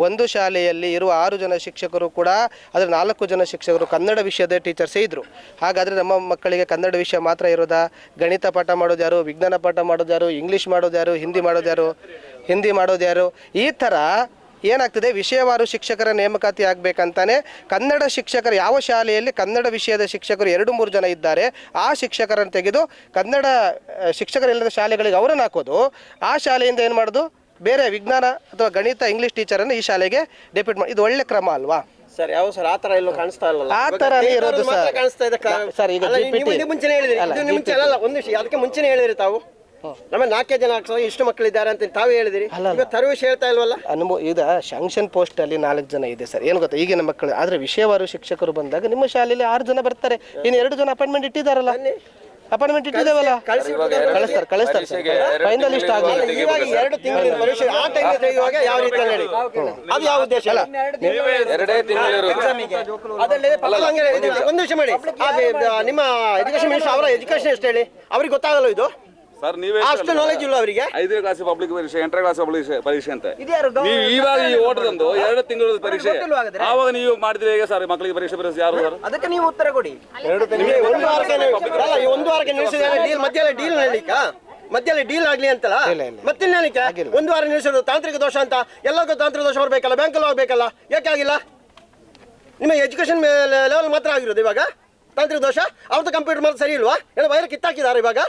ಒಂದು ಶಾಲೆಯಲ್ಲಿ ಇರುವ ಆರು ಜನ ಶಿಕ್ಷಕರು ಕೂಡ ಅದರ ನಾಲ್ಕು ಜನ ಶಿಕ್ಷಕರು ಕನ್ನಡ ವಿಷಯದ ಟೀಚರ್ಸೇ ಇದ್ದರು ಹಾಗಾದರೆ ನಮ್ಮ ಮಕ್ಕಳಿಗೆ ಕನ್ನಡ ವಿಷಯ ಮಾತ್ರ ಇರೋದಾ? ಗಣಿತ ಪಾಠ ಮಾಡೋದು ಯಾರು? ವಿಜ್ಞಾನ ಪಾಠ ಮಾಡೋದು ಯಾರು? ಇಂಗ್ಲೀಷ್ ಮಾಡೋದು ಯಾರು? ಹಿಂದಿ ಮಾಡೋದು ಯಾರು? ಹಿಂದಿ ಮಾಡೋದು ಯಾರು? ಈ ಥರ ಏನಾಗ್ತದೆ? ವಿಷಯವಾರು ಶಿಕ್ಷಕರ ನೇಮಕಾತಿ ಆಗಬೇಕಂತಾನೆ ಕನ್ನಡ ಶಿಕ್ಷಕರು ಯಾವ ಶಾಲೆಯಲ್ಲಿ ಕನ್ನಡ ವಿಷಯದ ಶಿಕ್ಷಕರು ಎರಡು ಮೂರು ಜನ ಇದ್ದಾರೆ ಆ ಶಿಕ್ಷಕರನ್ನು ತೆಗೆದು ಕನ್ನಡ ಶಿಕ್ಷಕರಿಲ್ಲದ ಶಾಲೆಗಳಿಗೆ ಅವರನ್ನು ಹಾಕೋದು ಆ ಶಾಲೆಯಿಂದ ಏನು ಮಾಡೋದು? ಬೇರೆ ವಿಜ್ಞಾನ ಅಥವಾ ಗಣಿತ ಇಂಗ್ಲೀಷ್ ಟೀಚರನ್ನು ಈ ಶಾಲೆಗೆ ಡೆಪ್ಯೂಟ್ ಮಾಡಿ ಇದು ಒಳ್ಳೆ ಕ್ರಮ ಅಲ್ವಾ? ಸರ್ ಯಾವ ಸರ್ ಆ ತರ ಎಲ್ಲೂ ಕಾಣಿಸ್ತಾ ಇಲ್ಲ ಆ ತರನೇ ಇರೋದು ಸರ್. ಕಾಣಿಸ್ತಾ ಇದೆ ಸರ್, ಈಗ ಮುಂಚೆನೇ ಹೇಳಿದ್ರಿ. ಮುಂಚೆ ಅಲ್ಲ ಒಂದು ವಿಷಯ ಅದಕ್ಕೆ ಮುಂಚೆನೇ ಹೇಳಿದ್ರಿ ತಾವು. ನಮ್ಮ ನಾಲ್ಕೇ ಜನ ಹಾಕ್ಸೋ ಇಷ್ಟು ಮಕ್ಕಳಿದ್ದಾರೆ ಅಂತ ತಾವೇ ಹೇಳಿದಿರಿ? ಈಗ ತರು ಹೇಳ್ತಾ ಇಲ್ವಲ್ಲ? ಅನುಭವ ಇದು ಶಾಂಕ್ಷನ್ ಪೋಸ್ಟಲ್ಲಿ ನಾಲ್ಕು ಜನ ಇದೆ ಸರ್. ಏನು ಗೊತ್ತಾ ಈಗಿನ ಮಕ್ಕಳು. ಆದ್ರೆ ವಿಷಯವಾರು ಶಿಕ್ಷಕರು ಬಂದಾಗ ನಿಮ್ಮ ಶಾಲೆಯಲ್ಲಿ ಆರು ಜನ ಬರ್ತಾರೆ. ಇನ್ನು ಎರಡು ಜನ ಅಪಾಯಿಂಟ್ಮೆಂಟ್ ಇಟ್ಟಿದಾರಲ್ಲ ಅಪಾಯಿಂಟ್ಮೆಂಟ್ ಇಟ್ಟಿದ್ದೇವಲ್ಲ? ಕಳಿಸ್ತಾರೆ ಕಳಿಸ್ತಾರೆ ಫೈನಲ್ ಇಷ್ಟ ಆಗಲಿಲ್ಲ. ಇವಾಗ ಎರಡು ತಿಂಗಳು ಪರೀಕ್ಷೆ ಆ ಟೈಮ್ ಇವಾಗ ಯಾವ ರೀತಿ ಹೇಳಿ ಅದು ಯಾವ ಉದ್ದೇಶ? ಅಲ್ಲ. ಎರಡೇ ತಿಂಗಳಿರೋದು ಅದರಲ್ಲಿ ಅಲ್ಲ, ಹಂಗೆ ಒಂದು ವಿಷಯ ಮಾಡಿ. ನಿಮ್ಮ ಎಜುಕೇಶನ್ ಮಿನಿಸ್ಟರ್ ಅವರ ಎಜುಕೇಶನ್ ಎಷ್ಟು ಹೇಳಿ? ಅವ್ರಿಗೆ ಗೊತ್ತಾಗಲ್ಲ ಇದು? ಸರ್ ನೀವೇ ಅಷ್ಟು ನಾಲೆಜ್ ಇಲ್ಲ ಅವರಿಗೆ. ಐದನೇ ಕ್ಲಾಸ್ ಪಬ್ಲಿಕ್ ಪರೀಕ್ಷೆ ಎಂಟನೇ ಕ್ಲಾಸ್ ಪಬ್ಲಿಕ್ ಪರೀಕ್ಷೆ ಅಂತ. ನೀವು ಇವಾಗ ಈ ಓಟದಂದು ಎರಡು ತಿಂಗಳ ಪರೀಕ್ಷೆ. ಆವಾಗ ನೀವು ಮಾಡಿದ್ರೆ ಹೇಗೆ ಸರ್ ಮಕ್ಕಳಿಗೆ ಪರೀಕ್ಷೆ ಬರೆಸಿ ಯಾರು ಸರ್? ಅದಕ್ಕೆ ನೀವು ಉತ್ತರ ಕೊಡಿ. ನಿಮಗೆ ಒಂದು ವಾರಕ್ಕೆ ಅಲ್ಲ ಈ ಒಂದು ವಾರಕ್ಕೆ ನಿಲ್ಲಿಸಿದ್ರೆ ಡೀಲ್ ಮಧ್ಯೆ ಡೀಲ್ ನಡೀಲಿಕ್ಕ? ಮಧ್ಯದಲ್ಲಿ ಡೀಲ್ ಆಗ್ಲಿ ಅಂತಲ್ಲ? ಮತ್ತಿನ್ನೇನಕ್ಕೆ ಒಂದು ವಾರ ನಿಲ್ಲಿಸೋದು ತಾಂತ್ರಿಕ ದೋಷ ಅಂತ? ಎಲ್ಲರಿಗೂ ತಾಂತ್ರಿಕ ದೋಷ ಬರ್ಬೇಕಲ್ಲ ಬ್ಯಾಂಕಲ್ಲಿ ಹೋಗ್ಬೇಕಲ್ಲ? ಯಾಕೆ ಆಗಿಲ್ಲ? ನಿಮ್ಮ ಎಜುಕೇಶನ್ ಲೆವೆಲ್ ಮಾತ್ರ ಆಗಿರೋದು ಇವಾಗ? ತಾಂತ್ರಿಕ ದೋಷ? ಅವ್ರದ್ದು ಕಂಪ್ಯೂಟರ್ ಮಾತ್ರ ಸರಿ ಇಲ್ವಾ? ಎಲ್ಲ ವೈರ್ ಕಿತ್ತಾಕಿದ್ದಾರೆ ಇವಾಗ?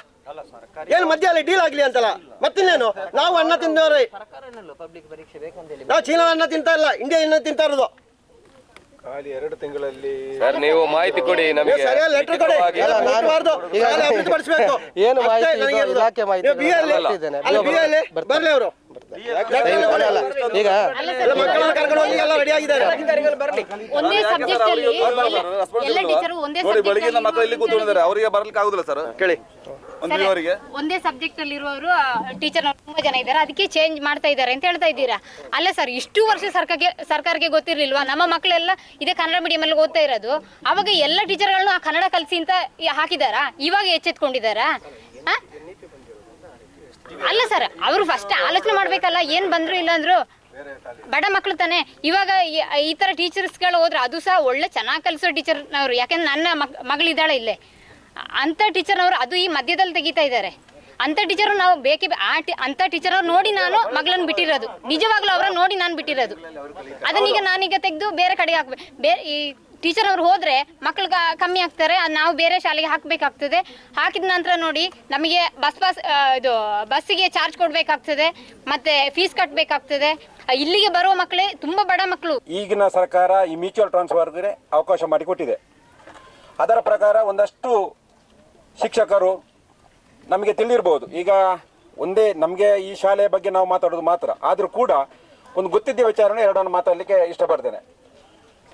ಏನು ಮಧ್ಯದಲ್ಲಿ ಡೀಲ್ ಆಗ್ಲಿ ಅಂತಲ್ಲ? ಮತ್ತಿನ್ನೇನು? ನಾವು ಅನ್ನ ತಿಂದವ್ರಿ. ನಾವು ಚೀನಾ ಅನ್ನ ತಿಂತಾ ಇಲ್ಲ ಇಂಡಿಯಾ ಅನ್ನ ತಿಂತಾ ಇರೋದು. ಸರ್ ನೀವು ಮಾಹಿತಿ ಕೊಡಿ ನಮಗೆ. ಸರಿಯಾಗಿ ಲೆಟರ್ ಕೊಡಿ. ಎಲ್ಲ ಮುಟ್ಬಾರ್ದು. ಈಗ ಶಾಲೆ ಅಭಿವೃದ್ಧಿಪಡಿಸ್ಬೇಕು. ಏನು ಮಾಹಿತಿ ಇಲಾಖೆ ಮಾಹಿತಿ ನೀವು ಅಲ್ಲಿ- ಇದ್ದೇನೆ. ಅಲ್ಲಿ ಅಲ್ಲಿ ಬರ್ಲಿ ಅವರು. ಅಲ್ಲ, ಈಗ ಎಲ್ಲ ಮಕ್ಕಳನ್ನ ಎಲ್ಲ ರೆಡಿ ಆಗಿದ್ದಾರೆ. ಒಂದೇ ಸಬ್ಜೆಕ್ಟ್ ಅಲ್ಲಿ ಎಲ್ಲ ಟೀಚರು ಒಂದೇ ನೋಡಿ ಸಬ್ಜೆಕ್ಟ್ ಬೆಳಿಗ್ಗೆ ಮಕ್ಕಳು ಇಲ್ಲಿ ಕೂತ್ಕೊಂಡಿದ್ದಾರೆ. ಅವರಿಗೆ ಬರ್ಲಿಕ್ಕೆ ಆಗುದಿಲ್ಲ ಸರ್? ಕೇಳಿ. ಒಂದು ಒಂದೇ ಸಬ್ಜೆಕ್ಟ್ ಅಲ್ಲಿ ಇರುವವರು ಟೀಚರ್ ತುಂಬಾ ಜನ ಇದ್ದಾರೆ. ಅದಕ್ಕೆ ಚೇಂಜ್ ಮಾಡ್ತಾ ಇದ್ದಾರೆ ಅಂತ ಹೇಳ್ತಾ ಇದ್ದೀರಾ? ಅಲ್ಲ ಸರ್ ಇಷ್ಟು ವರ್ಷ ಸರ್ಕಾರಕ್ಕೆ ಸರ್ಕಾರಕ್ಕೆ ಗೊತ್ತಿರ್ಲಿಲ್ವಾ? ನಮ್ಮ ಮಕ್ಕಳೆಲ್ಲ ಇದೇ ಕನ್ನಡ ಮೀಡಿಯಂ ಅಲ್ಲಿ ಓದ್ತಾ ಇರೋದು. ಅವಾಗ ಎಲ್ಲ ಟೀಚರ್ಗಳನ್ನು ಕನ್ನಡ ಕಲಿಸಿ ಅಂತ ಹಾಕಿದಾರಾ ಇವಾಗ ಎಚ್ಚೆತ್ಕೊಂಡಿದಾರಾ ಸರ್, ಅವರು ಫಸ್ಟ್ ಆಲೋಚನೆ ಮಾಡ್ಬೇಕಲ್ಲ, ಏನ್ ಬಂದ್ರು ಇಲ್ಲ ಅಂದ್ರು ಬಡ ಮಕ್ಳು ತಾನೆ. ಇವಾಗ ಈ- ತರ ಟೀಚರ್ಸ್ ಟೀಚರ್ಸ್ಗಳು ಹೋದ್ರೆ ಅದು ಸಹ ಒಳ್ಳೆ ಚೆನ್ನಾಗಿ ಕಲಿಸೋ ಟೀಚರ್ನವರು ಯಾಕಂದ್ರೆ ನನ್ನ ಮಗಳು ಇದ್ದಾಳೆ ಇಲ್ಲೇ. ಅಂತ ಟೀಚರ್ನವರು ಅದು ಈ ಮಧ್ಯದಲ್ಲಿ ತೆಗಿತಾ ಇದ್ದಾರೆ. ಅಂತ ಟೀಚರ್ ನಾವು ಬೇಕೇ ಅಂತ ಟೀಚರ್ ಅವ್ರು ನೋಡಿ ನಾನು ಮಗಳನ್ನ ಬಿಟ್ಟಿರೋದು. ನಿಜವಾಗ್ಲೂ ಅವರ ನೋಡಿ ನಾನು ಬಿಟ್ಟಿರೋದು. ಅದನ್ನೀಗ ನಾನೀಗ ತೆಗೆದು ಬೇರೆ ಕಡೆ ಹಾಕ್ಬೇಕು ಬೇರೆ ಈ ಟೀಚರ್ ಅವ್ರು ಹೋದ್ರೆ ಮಕ್ಳು ಕಮ್ಮಿ ಆಗ್ತಾರೆ ನಾವು ಬೇರೆ ಶಾಲೆಗೆ ಹಾಕಬೇಕಾಗ್ತದೆ. ಹಾಕಿದ ನಂತರ ನೋಡಿ ನಮಗೆ ಬಸ್ ಪಾಸ್ ಇದು ಬಸ್ಸಿಗೆ ಚಾರ್ಜ್ ಕೊಡಬೇಕಾಗ್ತದೆ, ಮತ್ತೆ ಫೀಸ್ ಕಟ್ಟಬೇಕಾಗ್ತದೆ ಇಲ್ಲಿಗೆ ಬರುವ ಮಕ್ಕಳೇ ತುಂಬಾ ಬಡ ಮಕ್ಕಳು ಈಗಿನ ಸರ್ಕಾರ ಈ ಮ್ಯೂಚುವಲ್ ಟ್ರಾನ್ಸ್ಫರ್ಗೆ ಅವಕಾಶ ಮಾಡಿಕೊಟ್ಟಿದೆ ಅದರ ಪ್ರಕಾರ ಒಂದಷ್ಟು ಶಿಕ್ಷಕರು ನಮಗೆ ತಿಳಿದಿರ್ಬೋದು. ಈಗ ಒಂದೇ ನಮಗೆ ಈ ಶಾಲೆಯ ಬಗ್ಗೆ ನಾವು ಮಾತಾಡೋದು ಮಾತ್ರ. ಆದರೂ ಕೂಡ ಒಂದು ಗೊತ್ತಿದ್ದ ವಿಚಾರನೇ ಎರಡನ್ನು ಮಾತಾಡಲಿಕ್ಕೆ ಇಷ್ಟಪಡ್ತೇನೆ.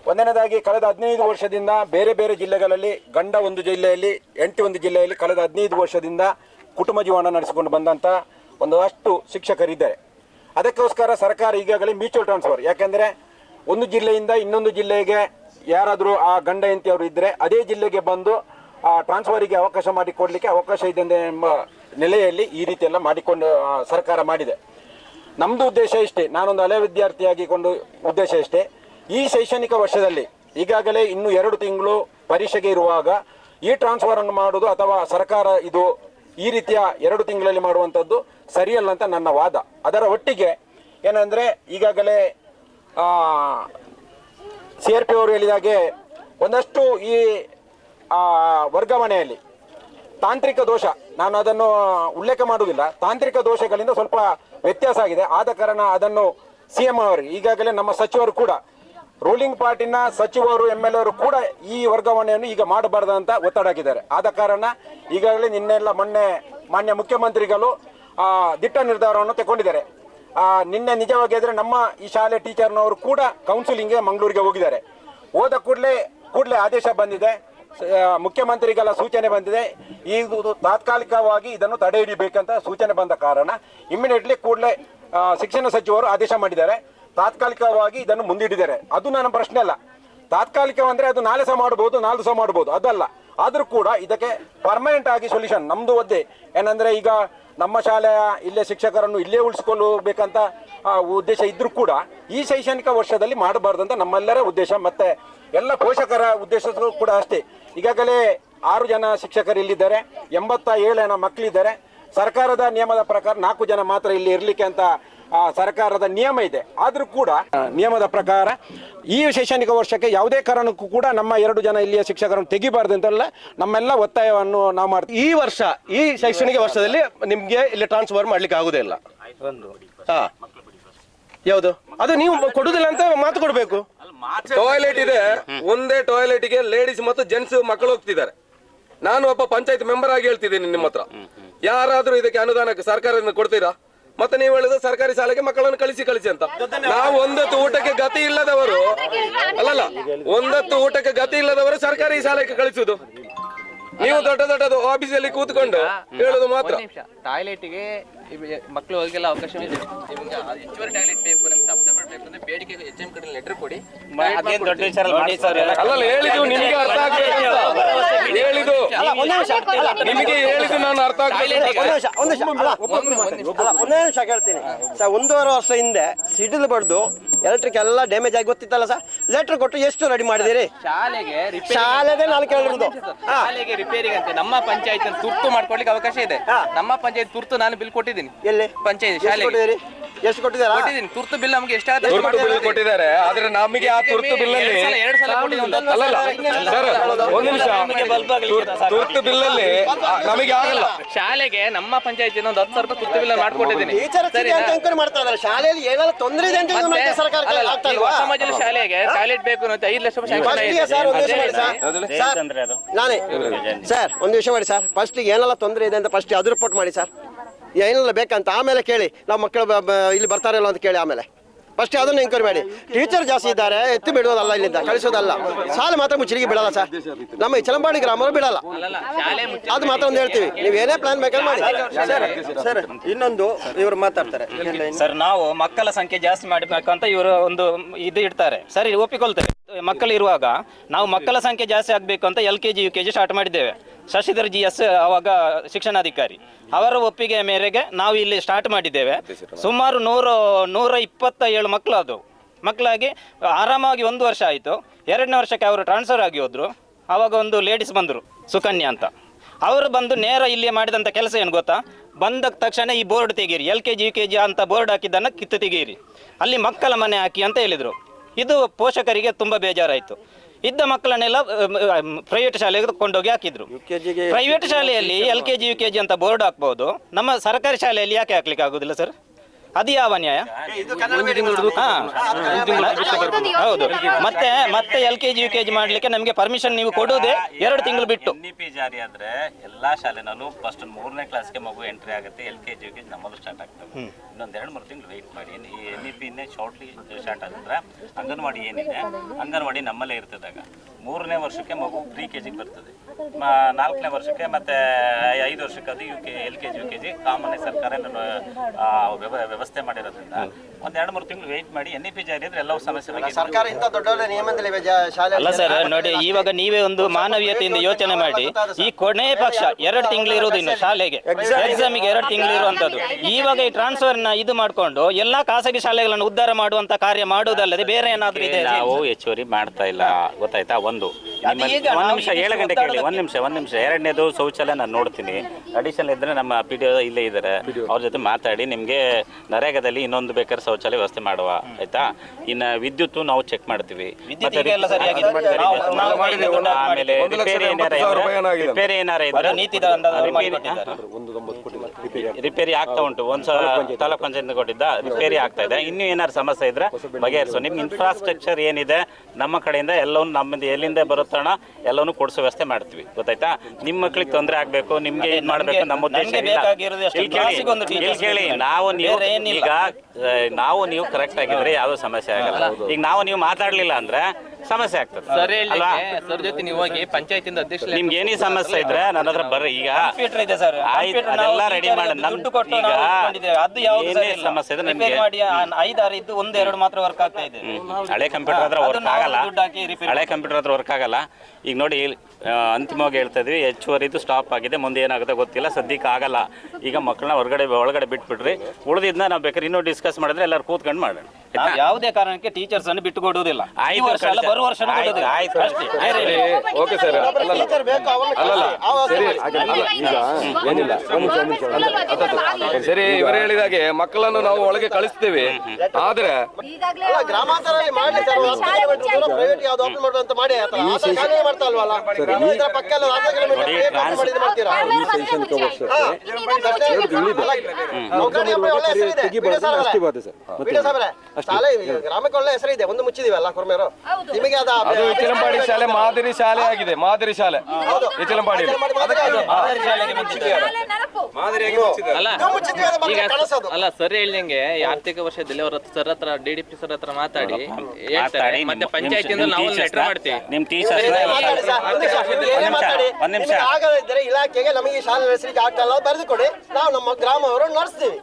ಒಂದನೇದಾಗಿ ಕಳೆದ ಹದಿನೈದು ವರ್ಷದಿಂದ ಬೇರೆ ಬೇರೆ ಜಿಲ್ಲೆಗಳಲ್ಲಿ, ಗಂಡ ಒಂದು ಜಿಲ್ಲೆಯಲ್ಲಿ ಎಂಟು ಒಂದು ಜಿಲ್ಲೆಯಲ್ಲಿ ಕಳೆದ ಹದಿನೈದು ವರ್ಷದಿಂದ ಕುಟುಂಬ ಜೀವನ ನಡೆಸಿಕೊಂಡು ಬಂದಂಥ ಒಂದಷ್ಟು ಶಿಕ್ಷಕರಿದ್ದಾರೆ. ಅದಕ್ಕೋಸ್ಕರ ಸರ್ಕಾರ ಈಗಾಗಲೇ ಮ್ಯೂಚುವಲ್ ಟ್ರಾನ್ಸ್ಫರ್ ಯಾಕೆಂದರೆ ಒಂದು ಜಿಲ್ಲೆಯಿಂದ ಇನ್ನೊಂದು ಜಿಲ್ಲೆಗೆ ಯಾರಾದರೂ ಆ ಗಂಡ ಹೆಂಡತಿಯವರು ಇದ್ದರೆ ಅದೇ ಜಿಲ್ಲೆಗೆ ಬಂದು ಆ ಟ್ರಾನ್ಸ್ಫರಿಗೆ ಅವಕಾಶ ಮಾಡಿಕೊಡ್ಲಿಕ್ಕೆ ಅವಕಾಶ ಇದೆ ಎಂಬ ನೆಲೆಯಲ್ಲಿ ಈ ರೀತಿ ಎಲ್ಲ ಮಾಡಿಕೊಂಡು ಸರ್ಕಾರ ಮಾಡಿದೆ. ನಮ್ಮದು ಉದ್ದೇಶ ಇಷ್ಟೇ, ನಾನೊಂದು ಹಳೆ ವಿದ್ಯಾರ್ಥಿಯಾಗಿ ಕೊಂಡು ಉದ್ದೇಶ ಇಷ್ಟೇ. ಈ ಶೈಕ್ಷಣಿಕ ವರ್ಷದಲ್ಲಿ ಈಗಾಗಲೇ ಇನ್ನು ಎರಡು ತಿಂಗಳು ಪರೀಕ್ಷೆಗೆ ಇರುವಾಗ ಈ ಟ್ರಾನ್ಸ್ಫರ್ ಅನ್ನು ಮಾಡುವುದು ಅಥವಾ ಸರ್ಕಾರ ಇದು ಈ ರೀತಿಯ ಎರಡು ತಿಂಗಳಲ್ಲಿ ಮಾಡುವಂಥದ್ದು ಸರಿಯಲ್ಲ ಅಂತ ನನ್ನ ವಾದ. ಅದರ ಒಟ್ಟಿಗೆ ಏನಂದ್ರೆ ಈಗಾಗಲೇ ಸಿ ಆರ್ ಪಿ ಅವರು ಹೇಳಿದ ಹಾಗೆ ಒಂದಷ್ಟು ಈ ವರ್ಗಾವಣೆಯಲ್ಲಿ ತಾಂತ್ರಿಕ ದೋಷ, ನಾನು ಅದನ್ನು ಉಲ್ಲೇಖ ಮಾಡುವುದಿಲ್ಲ, ತಾಂತ್ರಿಕ ದೋಷಗಳಿಂದ ಸ್ವಲ್ಪ ವ್ಯತ್ಯಾಸ ಆಗಿದೆ. ಆದ ಕಾರಣ ಅದನ್ನು ಸಿ ಎಂ ಅವರು ಈಗಾಗಲೇ ನಮ್ಮ ಸಚಿವರು ಕೂಡ ರೂಲಿಂಗ್ ಪಾರ್ಟಿನ ಸಚಿವರು ಎಂ ಎಲ್ ಎರು ಕೂಡ ಈ ವರ್ಗಾವಣೆಯನ್ನು ಈಗ ಮಾಡಬಾರ್ದು ಅಂತ ಒತ್ತಡ ಹಾಕಿದ್ದಾರೆ. ಆದ ಕಾರಣ ಈಗಾಗಲೇ ನಿನ್ನೆಲ್ಲ ಮೊನ್ನೆ ಮಾನ್ಯ ಮುಖ್ಯಮಂತ್ರಿಗಳು ದಿಟ್ಟ ನಿರ್ಧಾರವನ್ನು ತಗೊಂಡಿದ್ದಾರೆ ನಿನ್ನೆ ನಿಜವಾಗಿ ಅಂದ್ರೆ ನಮ್ಮ ಈ ಶಾಲೆ ಟೀಚರ್ನವರು ಕೂಡ ಕೌನ್ಸಿಲಿಂಗ್ಗೆ ಮಂಗಳೂರಿಗೆ ಹೋಗಿದ್ದಾರೆ. ಹೋದ ಕೂಡಲೇ ಕೂಡಲೇ ಆದೇಶ ಬಂದಿದೆ. ಮುಖ್ಯಮಂತ್ರಿಗಳ ಸೂಚನೆ ಬಂದಿದೆ. ಇದು ತಾತ್ಕಾಲಿಕವಾಗಿ ಇದನ್ನು ತಡೆ ಹಿಡಿಬೇಕಂತ ಸೂಚನೆ ಬಂದ ಕಾರಣ, ಇಮ್ಮಿಡಿಯೇಟ್ಲಿ ಕೂಡಲೇ ಶಿಕ್ಷಣ ಸಚಿವರು ಆದೇಶ ಮಾಡಿದ್ದಾರೆ. ತಾತ್ಕಾಲಿಕವಾಗಿ ಇದನ್ನು ಮುಂದಿಟ್ಟಿದ್ದಾರೆ. ಅದು ನನ್ನ ಪ್ರಶ್ನೆ ಅಲ್ಲ. ತಾತ್ಕಾಲಿಕವಂದ್ರೆ ಅದು ನಾಳೆ ಸಹ ಮಾಡಬಹುದು ನಾಲ್ದು ಸಹ ಮಾಡಬಹುದು ಅದಲ್ಲ. ಆದರೂ ಕೂಡ ಇದಕ್ಕೆ ಪರ್ಮನೆಂಟ್ ಆಗಿ ಸೊಲ್ಯೂಷನ್ ನಮ್ದು ಒದ್ದೆ. ಏನಂದ್ರೆ ಈಗ ನಮ್ಮ ಶಾಲೆಯ ಇಲ್ಲೇ ಶಿಕ್ಷಕರನ್ನು ಇಲ್ಲೇ ಉಳಿಸ್ಕೊಳ್ಳಬೇಕಂತ ಉದ್ದೇಶ ಇದ್ರೂ ಕೂಡ ಈ ಶೈಕ್ಷಣಿಕ ವರ್ಷದಲ್ಲಿ ಮಾಡಬಾರ್ದಂತ ನಮ್ಮೆಲ್ಲರ ಉದ್ದೇಶ. ಮತ್ತೆ ಎಲ್ಲ ಪೋಷಕರ ಉದ್ದೇಶ ಕೂಡ ಅಷ್ಟೇ. ಈಗಾಗಲೇ ಆರು ಜನ ಶಿಕ್ಷಕರು ಇಲ್ಲಿದ್ದಾರೆ, ಎಂಬತ್ತ ಏಳು ಜನ ಮಕ್ಕಳಿದ್ದಾರೆ. ಸರ್ಕಾರದ ನಿಯಮದ ಪ್ರಕಾರ ನಾಲ್ಕು ಜನ ಮಾತ್ರ ಇಲ್ಲಿ ಇರಲಿಕ್ಕೆ ಅಂತ ಸರ್ಕಾರದ ನಿಯಮ ಇದೆ. ಆದ್ರೂ ಕೂಡ ನಿಯಮದ ಪ್ರಕಾರ ಈ ಶೈಕ್ಷಣಿಕ ವರ್ಷಕ್ಕೆ ಯಾವುದೇ ಕಾರಣಕ್ಕೂ ಕೂಡ ನಮ್ಮ ಎರಡು ಜನ ಇಲ್ಲಿಯ ಶಿಕ್ಷಕರನ್ನು ತೆಗಿಬಾರ್ದು ಅಂತೆಲ್ಲ ನಮ್ಮೆಲ್ಲ ಒತ್ತಾಯವನ್ನು ನಾವು ಮಾಡ್ತೀವಿ. ಈ ವರ್ಷ ಈ ಶೈಕ್ಷಣಿಕ ವರ್ಷದಲ್ಲಿ ನಿಮ್ಗೆ ಇಲ್ಲಿ ಟ್ರಾನ್ಸ್ಫರ್ ಮಾಡ್ಲಿಕ್ಕೆ ಆಗುದೇ ಇಲ್ಲ? ಹಾ. ಯಾವುದು? ಅದು ನೀವು ಕೊಡುದಿಲ್ಲ ಅಂತ ಮಾತು ಕೊಡ್ಬೇಕು. ಟಾಯ್ಲೆಟ್ ಇದೆ. ಒಂದೇ ಟಾಯ್ಲೆಟ್ಗೆ ಲೇಡೀಸ್ ಮತ್ತು ಜೆಂಟ್ಸ್ ಮಕ್ಕಳು ಹೋಗ್ತಿದ್ದಾರೆ. ನಾನು ಒಬ್ಬ ಪಂಚಾಯತ್ ಮೆಂಬರ್ ಆಗಿ ಹೇಳ್ತಿದ್ದೀನಿ ನಿಮ್ಮ ಹತ್ರ. ಯಾರಾದ್ರೂ ಇದಕ್ಕೆ ಅನುದಾನ ಸರ್ಕಾರದಿಂದ ಕೊಡ್ತೀರಾ? ಮತ್ತೆ ನೀವು ಹೇಳಿದ ಸರ್ಕಾರಿ ಶಾಲೆಗೆ ಮಕ್ಕಳನ್ನು ಕಳಿಸಿ ಕಳಿಸಿ ಅಂತ. ನಾವು ಒಂದತ್ತು ಊಟಕ್ಕೆ ಗತಿ ಇಲ್ಲದವರು ಅಲ್ಲಲ್ಲ ಒಂದತ್ತು ಊಟಕ್ಕೆ ಗತಿ ಇಲ್ಲದವರು ಸರ್ಕಾರಿ ಶಾಲೆಗೆ ಕಳಿಸುದು. ನೀವು ದೊಡ್ಡ ದೊಡ್ಡದು ಆಫೀಸಲ್ಲಿ ಕೂತ್ಕೊಂಡು ಹೇಳುದು ಮಾತ್ರ. ಟಾಯ್ಲೆಟ್ಗೆ ಮಕ್ಕಳು ಹೋಗಿಲ್ಲ ಅವಕಾಶ ಹೆಚ್ಚುವರಿ ಟಾಯ್ಲೆಟ್ ಬೇಕು ಅಂದ್ರೆ ಬೇಡಿಕೆ ಎಚ್ ಎಂ ಕಡೆ. ಲೆಟರ್ ಕೊಡಿ ಅದೇನ್ ದೊಡ್ಡ ವಿಚಾರ ಅಲ್ಲ ಮಾಡಿ ಸರ್ ಅಲ್ಲಲ್ಲ ಹೇಳಿದ್ದು ನಿಮಗೆ ಅರ್ಥ ಹೇಳಿದ್ದು. ನಿಮಗೆ ಹೇಳಿದ್ದು ನಾನು ಅರ್ಥ ಆಗ್ಬೇಕು ಒಂದೇ ನಿಮಿಷ ಕೇಳ್ತೀನಿ. ಸರ್ ಒಂದೂವರೆ ವರ್ಷ ಹಿಂದೆ ಸಿಡಿಲ್ ಬಡ್ದು ಎಲೆಕ್ಟ್ರಿಕ್ ಎಲ್ಲ ಡ್ಯಾಮೇಜ್ ಆಗಿ ಗೊತ್ತಿತ್ತಲ್ಲ ಸರ್? ಲೆಟರ್ ಕೊಟ್ಟು ಎಷ್ಟು ರೆಡಿ ಮಾಡಿದಿರಿ ಶಾಲೆಗೆ ಶಾಲೆಗೆ ಶಾಲೆದೇ ನಾನು ಕೇಳಿರೋದು ಶಾಲೆಗೆ ರಿಪೇರಿಗೆ ಅಂತ ನಮ್ಮ ಪಂಚಾಯತ್ ತುರ್ತು ಮಾಡ್ಕೊಡ್ಲಿಕ್ಕೆ ಅವಕಾಶ ಇದೆ. ನಮ್ಮ ಪಂಚಾಯತ್ ತುರ್ತು ನಾನು ಬಿಲ್ ಕೊಟ್ಟಿದ್ದೀನಿ. ಎಲ್ಲಿ? ಪಂಚಾಯತ್ ಶಾಲೆ ಶಾಲೆಗೆ. ಕೊಟ್ಟಿದ್ದೀರಿ? ಎಷ್ಟು ಕೊಟ್ಟಿದ್ದೀರಾ? ಕೊಟ್ಟಿದ್ದೀನಿ. ತುರ್ತು ಬಿಲ್ ನಮ್ಗೆ ಎಷ್ಟಾದ ತುರ್ತು ಬಿಲ್ ಕೊಟ್ಟಿದ್ದಾರೆ. ಆದ್ರೆ ನಮಗೆ ಆ ತುರ್ತು ಬಿಲ್ ಅಲ್ಲಿ ಎರಡು ಸಲ ಎರಡು ಸಲ ಕೊಟ್ಟಿದ್ದೀನಿ. ಒಂದು ಅಲ್ಲಲ್ಲ ಸರ್ ಒಂದ್ ನಿಮಿಷ. ತುರ್ತು- ತುರ್ತು ಬಿಲ್ ಅಲ್ಲಿ ಆ, ನಮಗೆ ಆಗಲ್ಲ. ಶಾಲೆಗೆ ನಮ್ಮ ಪಂಚಾಯತ್ ಒಂದು ಹತ್ತು ಸಾವಿರ ರೂಪಾಯಿ ತುರ್ತು ಬಿಲ್ ಮಾಡ್ಕೊಟ್ಟಿದ್ದೀನಿ. ಟೀಚರ್ ಸರಿನಾ? ಅಂತ ಎಂಕ್ವೈರಿ ಮಾಡ್ತಾ ಇದ್ದಾರೆ. ಶಾಲೆಯಲ್ಲಿ ಏನಾದ್ರು ತೊಂದರೆ ಇದೆ ಅಂತ ಇದು ಮತ್ತೆ ಮಾಡ್ತಾ ಸರ್ಕಾರ ಅಲ್ಲಲ್ಲ, ಆಗ್ತಾ ಈಗ ಇಲ್ವಾ? ಮಜಲು ಶಾಲೆಗೆ ಟಾಯ್ಲೆಟ್ ಬೇಕು ಅಂತ ಐದು ಲಕ್ಷ ರೂಪಾಯಿ ಸರ್ ಒಂದು ವಿಷಯ ಮಾಡಿ ಸರ್ ಸರ್ ನಾನೇ. ಸರ್ ಒಂದು ವಿಷಯ ಮಾಡಿ ಸರ್ ಫಸ್ಟ್ ಏನೆಲ್ಲ ತೊಂದರೆ ಇದೆ ಅಂತ ಫಸ್ಟ್ ಅದು ರಿಪೋರ್ಟ್ ಮಾಡಿ ಸರ್ ಏನೆಲ್ಲ ಬೇಕಂತ ಆಮೇಲೆ ಕೇಳಿ. ನಾವು ಮಕ್ಕಳು ಬ- ಬ- ಇಲ್ಲಿ ಬರ್ತಾರಲ್ಲ ಅಂತ ಕೇಳಿ ಆಮೇಲೆ. ಫಸ್ಟ್ ಅದನ್ನು ಎಂಕ್ವೈರಿ ಮಾಡಿ. ಟೀಚರ್ ಜಾಸ್ತಿ ಇದ್ದಾರೆ ಎತ್ತು ಬಿಡೋದಲ್ಲ ಇಲ್ಲಿಂದ ಕಳಿಸೋದಲ್ಲ. ಶಾಲೆ ಮಾತ್ರ ಮುಚ್ಚಲಿಗೆ ಬಿಡಲ್ಲ ಸರ್. ನಮ್ಮ ಈ ಚಲಂಬಾಡಿ ಗ್ರಾಮರು ಬಿಡಲ್ಲ. ಶಾಲೆ ಅದು ಮಾತ್ರ ಒಂದು ಹೇಳ್ತೀವಿ. ನೀವು ಏನೇ ಪ್ಲಾನ್ ಬೇಕಾದ್ರೆ ಮಾಡಿ. ಸರ್ ಸರ್ ಇನ್ನೊಂದು ಇವರು ಮಾತಾಡ್ತಾರೆ. ಸರ್ ನಾವು ಮಕ್ಕಳ ಸಂಖ್ಯೆ ಜಾಸ್ತಿ ಮಾಡಬೇಕಂತ ಇವರು ಒಂದು ಇದು ಇಡ್ತಾರೆ. ಸರಿ ಒಪ್ಪಿಕೊಳ್ತೇವೆ. ಮಕ್ಕಳು ಇರುವಾಗ ನಾವು ಮಕ್ಕಳ ಸಂಖ್ಯೆ ಜಾಸ್ತಿ ಆಗಬೇಕು ಅಂತ L K G U K G start ಮಾಡಿದ್ದೇವೆ. ಶಶಿಧರ್ ಜಿ ಎಸ್, ಅವಾಗ ಶಿಕ್ಷಣಾಧಿಕಾರಿ. ಅವರ ಒಪ್ಪಿಗೆ ಮೇರೆಗೆ ನಾವು ಇಲ್ಲಿ ಸ್ಟಾರ್ಟ್ ಮಾಡಿದ್ದೇವೆ. ಸುಮಾರು ನೂರು, ನೂರ ಇಪ್ಪತ್ತ ಏಳು ಮಕ್ಕಳು ಅದು. ಮಕ್ಕಳಾಗಿ ಆರಾಮಾಗಿ ಒಂದು ವರ್ಷ ಆಯಿತು. ಎರಡನೇ ವರ್ಷಕ್ಕೆ ಅವರು ಟ್ರಾನ್ಸ್ಫರ್ ಆಗಿ ಹೋದರು. ಆವಾಗ ಒಂದು ಲೇಡೀಸ್ ಬಂದರು, ಸುಕನ್ಯಾ ಅಂತ. ಅವರು ಬಂದು ನೇರ ಇಲ್ಲಿ ಮಾಡಿದಂಥ ಕೆಲಸ ಏನು ಗೊತ್ತಾ? ಬಂದ ತಕ್ಷಣ ಈ ಬೋರ್ಡ್ ತೆಗೀರಿ. L K G, U K G ಅಂತ ಬೋರ್ಡ್ ಹಾಕಿದ್ದನ್ನು ಕಿತ್ತು ತೆಗೀರಿ. ಅಲ್ಲಿ ಮಕ್ಕಳ ಮನೆ ಹಾಕಿ ಅಂತ ಹೇಳಿದರು. ಇದು ಪೋಷಕರಿಗೆ ತುಂಬ ಬೇಜಾರಾಯಿತು. ಇದ್ದ ಮಕ್ಕಳನ್ನೆಲ್ಲ ಪ್ರೈವೇಟ್ ಶಾಲೆಗೆ ಕೊಂಡೋಗಿ ಹಾಕಿದ್ರು. ಪ್ರೈವೇಟ್ ಶಾಲೆಯಲ್ಲಿ L K G U K G ಅಂತ ಬೋರ್ಡ್ ಹಾಕ್ಬಹುದು ನಮ್ಮ ಸರ್ಕಾರಿ ಶಾಲೆಯಲ್ಲಿ ಯಾಕೆ ಹಾಕ್ಲಿಕ್ಕೆ ಆಗುದಿಲ್ಲ ಸರ್ ಅದು ಯಾವ ನ್ಯಾಯ ಹಾ. ಹೌದು. ಮತ್ತೆ ಮತ್ತೆ L K G U K G ಮಾಡ್ಲಿಕ್ಕೆ ನಮಗೆ ಪರ್ಮಿಷನ್ ನೀವು ಕೊಡುವುದೇ ಎರಡು ತಿಂಗಳು ಬಿಟ್ಟು. ಎನ್ ಇ ಪಿ ಜಾರಿ ಆದ್ರೆ ಎಲ್ಲಾ ಶಾಲೆನಲ್ಲೂ ಫಸ್ಟ್ ಮೂರನೇ ಕ್ಲಾಸ್ಗೆ ಮಗು ಎಂಟ್ರಿ ಆಗುತ್ತೆ L K G U K G ನಮ್ಮಲ್ಲೂ ಸ್ಟಾರ್ಟ್ ಆಗ್ತದೆ ಇನ್ನೊಂದ್ ಎರಡು ಮೂರು ತಿಂಗಳು ವೆಯ್ಟ್ ಮಾಡಿ. ಈ ಎನ್ ಇ ಪಿ ಇನ್ನೇ ಶಾರ್ಟ್ಲಿ ಸ್ಟಾರ್ಟ್ ಆಗಿದ್ರೆ ಅಂಗನವಾಡಿ ಏನಿದೆ ಅಂಗನವಾಡಿ ನಮ್ಮಲ್ಲೇ ಇರ್ತದಾಗ ಮೂರನೇ ವರ್ಷಕ್ಕೆ ಮಗು ಪ್ರಿ ಕೆ ಜಿಗೆ ಬರ್ತದೆ. ಮ- ನಾಲ್ಕನೇ ವರ್ಷಕ್ಕೆ ಮತ್ತೆ ಐದು ವರ್ಷಕ್ಕೆ ಅದು U K L K G U K G common ಸರ್ಕಾರ ವ್ಯವಸ್ಥೆ ಮಾಡಿರೋದ್ರಿಂದ ಒಂದ್ ಎರಡು ಮೂರು ತಿಂಗಳು ವೇಟ್ ಮಾಡಿ ಎನ್ ಇ ಪಿ ಜಾರಿ ಇದ್ರೆ ಎಲ್ಲವೂ ಸಮಸ್ಯೆ ಬಗ್ಗೆ ಸರ್ಕಾರ ಇಂಥ ದೊಡ್ಡ ದೊಡ್ಡ ನಿಯಮದಲ್ಲಿ ಇವೆ ಜಾ- ಶಾಲೆ ಅಲ್ಲ ಸರ್ ನೋಡಿ ಇವಾಗ ನೀವೇ ಒಂದು ಮಾನವೀಯತೆಯಿಂದ ಯೋಚನೆ ಮಾಡಿ. ಈ ಕೊನೆ ಪಕ್ಷ ಎರಡು ತಿಂಗಳು ಇರುವುದು ಇನ್ನು ಶಾಲೆಗೆ. ಎಕ್ಸಾಮಿಗೆ ಎರಡು ತಿಂಗಳು ಇರುವಂತದ್ದು ಇವಾಗ ಈ ಟ್ರಾನ್ಸ್ಫರ್ನ ಇದು ಮಾಡ್ಕೊಂಡು ಎಲ್ಲಾ ಖಾಸಗಿ ಶಾಲೆಗಳನ್ನು ಉದ್ಧಾರ ಮಾಡುವಂತ ಕಾರ್ಯ ಮಾಡುವುದಲ್ಲದೆ ಬೇರೆ ಏನಾದ್ರೂ ಇದೆ? ನಾವು ಹೆಚ್ಚುವರಿ ಮಾಡ್ತಾ ಇಲ್ಲ. ಗೊತ್ತಾಯ್ತಾ? ಒಂದು. ಈಗ ಒಂದ್ ನಾವು ನಿಮಿಷ ಏಳು ಗಂಟೆ ಕೇಳಿ ಒಂದ್ ನಿಮಿಷ ಒಂದ್ ನಿಮಿಷ. ಎರಡನೇದು ಶೌಚಾಲಯ ನಾನು ನೋಡ್ತೀನಿ. ಅಡಿಷನ್ ಇದ್ರೆ ನಮ್ಮ ಪಿ ಡಿ ಇಲ್ಲೇ ಇದ್ದಾರೆ. ಅವ್ರ ಜೊತೆ ಮಾತಾಡಿ ನಿಮ್ಗೆ ನರೇಗಾದಲ್ಲಿ ಇನ್ನೊಂದು ಬೇಕಾದ್ರೆ ಶೌಚಾಲಯ ವ್ಯವಸ್ಥೆ ಮಾಡುವ ಆಯ್ತಾ? ಇನ್ನ ವಿದ್ಯುತ್ ನಾವು ಚೆಕ್ ಮಾಡ್ತೀವಿ. ಆಮೇಲೆ ರಿಪೇರಿ ಏನಾರ ರಿಪೇರಿ ಏನಾರ ರಿಪೇರಿ ಆಗ್ತಾ ಉಂಟು. ಒಂದ್ ಸಲ ತಾಲೂಕ್ ಪಂಚಾಯತ್ ಕೊಟ್ಟಿದ್ದ ರಿಪೇರಿ ಆಗ್ತಾ ಇದೆ. ಇನ್ನೂ ಏನಾದ್ರು ಸಮಸ್ಯೆ ಇದ್ರೆ ಬಗೆಹರಿಸೋ. ನಿಮ್ ಇನ್ಫ್ರಾಸ್ಟ್ರಕ್ಚರ್ ಏನಿದೆ ನಮ್ಮ ಕಡೆಯಿಂದ ಎಲ್ಲವನ್ನು ನಮ್ಮಿಂದ ಎಲ್ಲಿಂದ ಬರುತ್ತಣ ಎಲ್ಲವನ್ನು ಕೊಡಿಸೋ ವ್ಯವಸ್ಥೆ ಮಾಡ್ತೀವಿ. ಗೊತ್ತಾಯ್ತಾ? ನಿಮ್ ಮಕ್ಳಿಗೆ ತೊಂದರೆ ಆಗ್ಬೇಕು ನಿಮ್ಗೆ ಏನ್ ಮಾಡ್ಬೇಕು ನಮ್ಮ ಉದ್ದೇಶ ಇಲ್ಲ. ಕೇಳಿ. ನಾವು ನೀವು ಏನಿಲ್ಲ. ಈಗ ನಾವು ನೀವು ಕರೆಕ್ಟ್ ಆಗಿದ್ರೆ ಯಾವ್ದು ಸಮಸ್ಯೆ ಆಗಲ್ಲ. ಈಗ ನಾವು ನೀವು ಮಾತಾಡ್ಲಿಲ್ಲ ಅಂದ್ರೆ ಸಮಸ್ಯೆ ಆಗ್ತದೆ. ಸರ್ ಅಲ್ವಾ? ಸರ್ ಜೊತೆ ನೀವು ಹೋಗಿ ಪಂಚಾಯತಿಂದ ಅಧ್ಯಕ್ಷ ನಿಮ್ಗೆ ಏನೇ ಸಮಸ್ಯೆ ಇದ್ರೆ ನನ್ನ ಹತ್ರ ಬರ್ರಿ. ಈಗ ಕಂಪ್ಯೂಟರ್ ಇದೆ ಸರ್ ಆಯ್ತು ಅದೆಲ್ಲ ರೆಡಿ ಮಾಡಿ. ನಮ್ ದುಡ್ಡು ಕೊಟ್ಟು ನಾವು ಇಟ್ಕೊಂಡಿದ್ದೇವೆ. ಅದು ಯಾವ್ದು ಏನೇ ಸರಿ ಇಲ್ಲ. ಸಮಸ್ಯೆ ಇದ್ರೆ ರಿಪೇರಿ ನಿಮ್ಗೆ ಮಾಡಿ ಆ- ಐದಾರು ಇದ್ದು ಒಂದು ಎರಡು ಮಾತ್ರ ವರ್ಕ್ ಆಗ್ತಾ ಇದೆ. ಹಳೆ ಕಂಪ್ಯೂಟರ್ ಹತ್ರ ವರ್ಕ್ ಆಗಲ್ಲ. ದುಡ್ಡು ಹಾಕಿ repair ಹಳೆ ಕಂಪ್ಯೂಟರ್ ಹತ್ರ ವರ್ಕ್ ಆಗಲ್ಲ. ಈಗ ನೋಡಿ ಆ, ಅಂತಿಮವಾಗಿ ಹೇಳ್ತಾ ಇದ್ವಿ ಹೆಚ್ಚುವರಿದು ಸ್ಟಾಪ್ ಆಗಿದೆ. ಮುಂದೆ ಏನಾಗುತ್ತೆ ಗೊತ್ತಿಲ್ಲ. ಸದ್ಯಕ್ಕೆ ಆಗಲ್ಲ. ಈಗ ಮಕ್ಕಳನ್ನ ಹೊರಗಡೆ ಒಳಗಡೆ ಬಿಟ್ಬಿಡ್ರಿ ಉಳಿದಿದ್ನ ನಾವು ಬೇಕಾದ್ರೆ ಇನ್ನೂ ಡಿಸ್ಕಸ್ ಮಾಡಿದ್ರೆ ಎಲ್ಲರೂ ಕೂತ್ಕೊಂಡು ಮಾಡೋಣ. ನಾವು ಯಾವುದೇ ಕಾರಣಕ್ಕೆ ಟೀಚರ್ಸ್ ಅನ್ನು ಬಿಟ್ಟು ಕೊಡುವುದಿಲ್ಲ. ಈ ಆಯ್ತು ವರ್ಷ ಅಲ್ಲ ಬರುವ ವರ್ಷ ಓಕೆ ಸರ್. ಅಲ್ಲಲ್ಲ. ಅಲ್ಲಲ್ಲ. ಸರಿ ಈಗ ಏನಿಲ್ಲ. ಸರಿ ಇವರು ಹೇಳಿದಾಗೆ ಮಕ್ಕಳನ್ನು ನಾವು ಒಳಗೆ ಕಳಿಸ್ತೇವೆ. ಆದ್ರೆ ಗ್ರಾಮಾಂತರ ಗ್ರಾಮಕ್ಕೆ ಒಳ್ಳೆ ಹೆಸರಿದೆ. ಒಂದು ಮುಚ್ಚಿದೀವಲ್ಲ ಕುರ್ಮೇರು? ನಿಮಗೆ ಅದ ಅದು ಇಚಲಂಪಾಡಿ ಶಾಲೆ ಮಾದರಿ ಶಾಲೆ ಆಗಿದೆ ಮಾದರಿ ಶಾಲೆ. ಇಚಲಂಪಾಡಿ. ಅಲ್ಲ ಸರಿ ಹೇಳಿದಂಗೆ ಅದು ಬಂದ್ರೆ ಈಗ ಅಲ್ಲ ಸರ್ ಹೇಳ್ದಂಗೆ ಆರ್ಥಿಕ ವರ್ಷದಲ್ಲಿ ಅವ್ರ ಸರ್ ಹತ್ರ ಡಿ ಡಿ ಪಿ ಸರ್ ಹತ್ರ ಮಾತಾಡಿ ಹೇಳ್ತಾರೆ. ಮತ್ತೆ ಪಂಚಾಯತಿಯಿಂದ ನಾವು ಲೆಟರ್ ಮಾಡ್ತೀವಿ. ನಿಮ್ಮ ಟೀಚರ್ಸ್ ಸರ್, ಒಂದು ನಿಮಿಷ, ನೀವು ಏನೇ ಮಾತಾಡಿ ಒಂದ್ ನಿಮಿಷ. ನಿಮಗೆ ಆಗದಿದ್ದರೆ ಇಲಾಖೆಗೆ ನಮಗೆ ಈ ಶಾಲೆ ನಡೆಸಲಿಕ್ಕೆ ಆಗ್ತಾ ಇಲ್ಲ ಬರೆದು ಕೊಡಿ ನಾವು ನಮ್ಮ ಗ್ರಾಮವರು ನಡೆಸ್ತೀವಿ.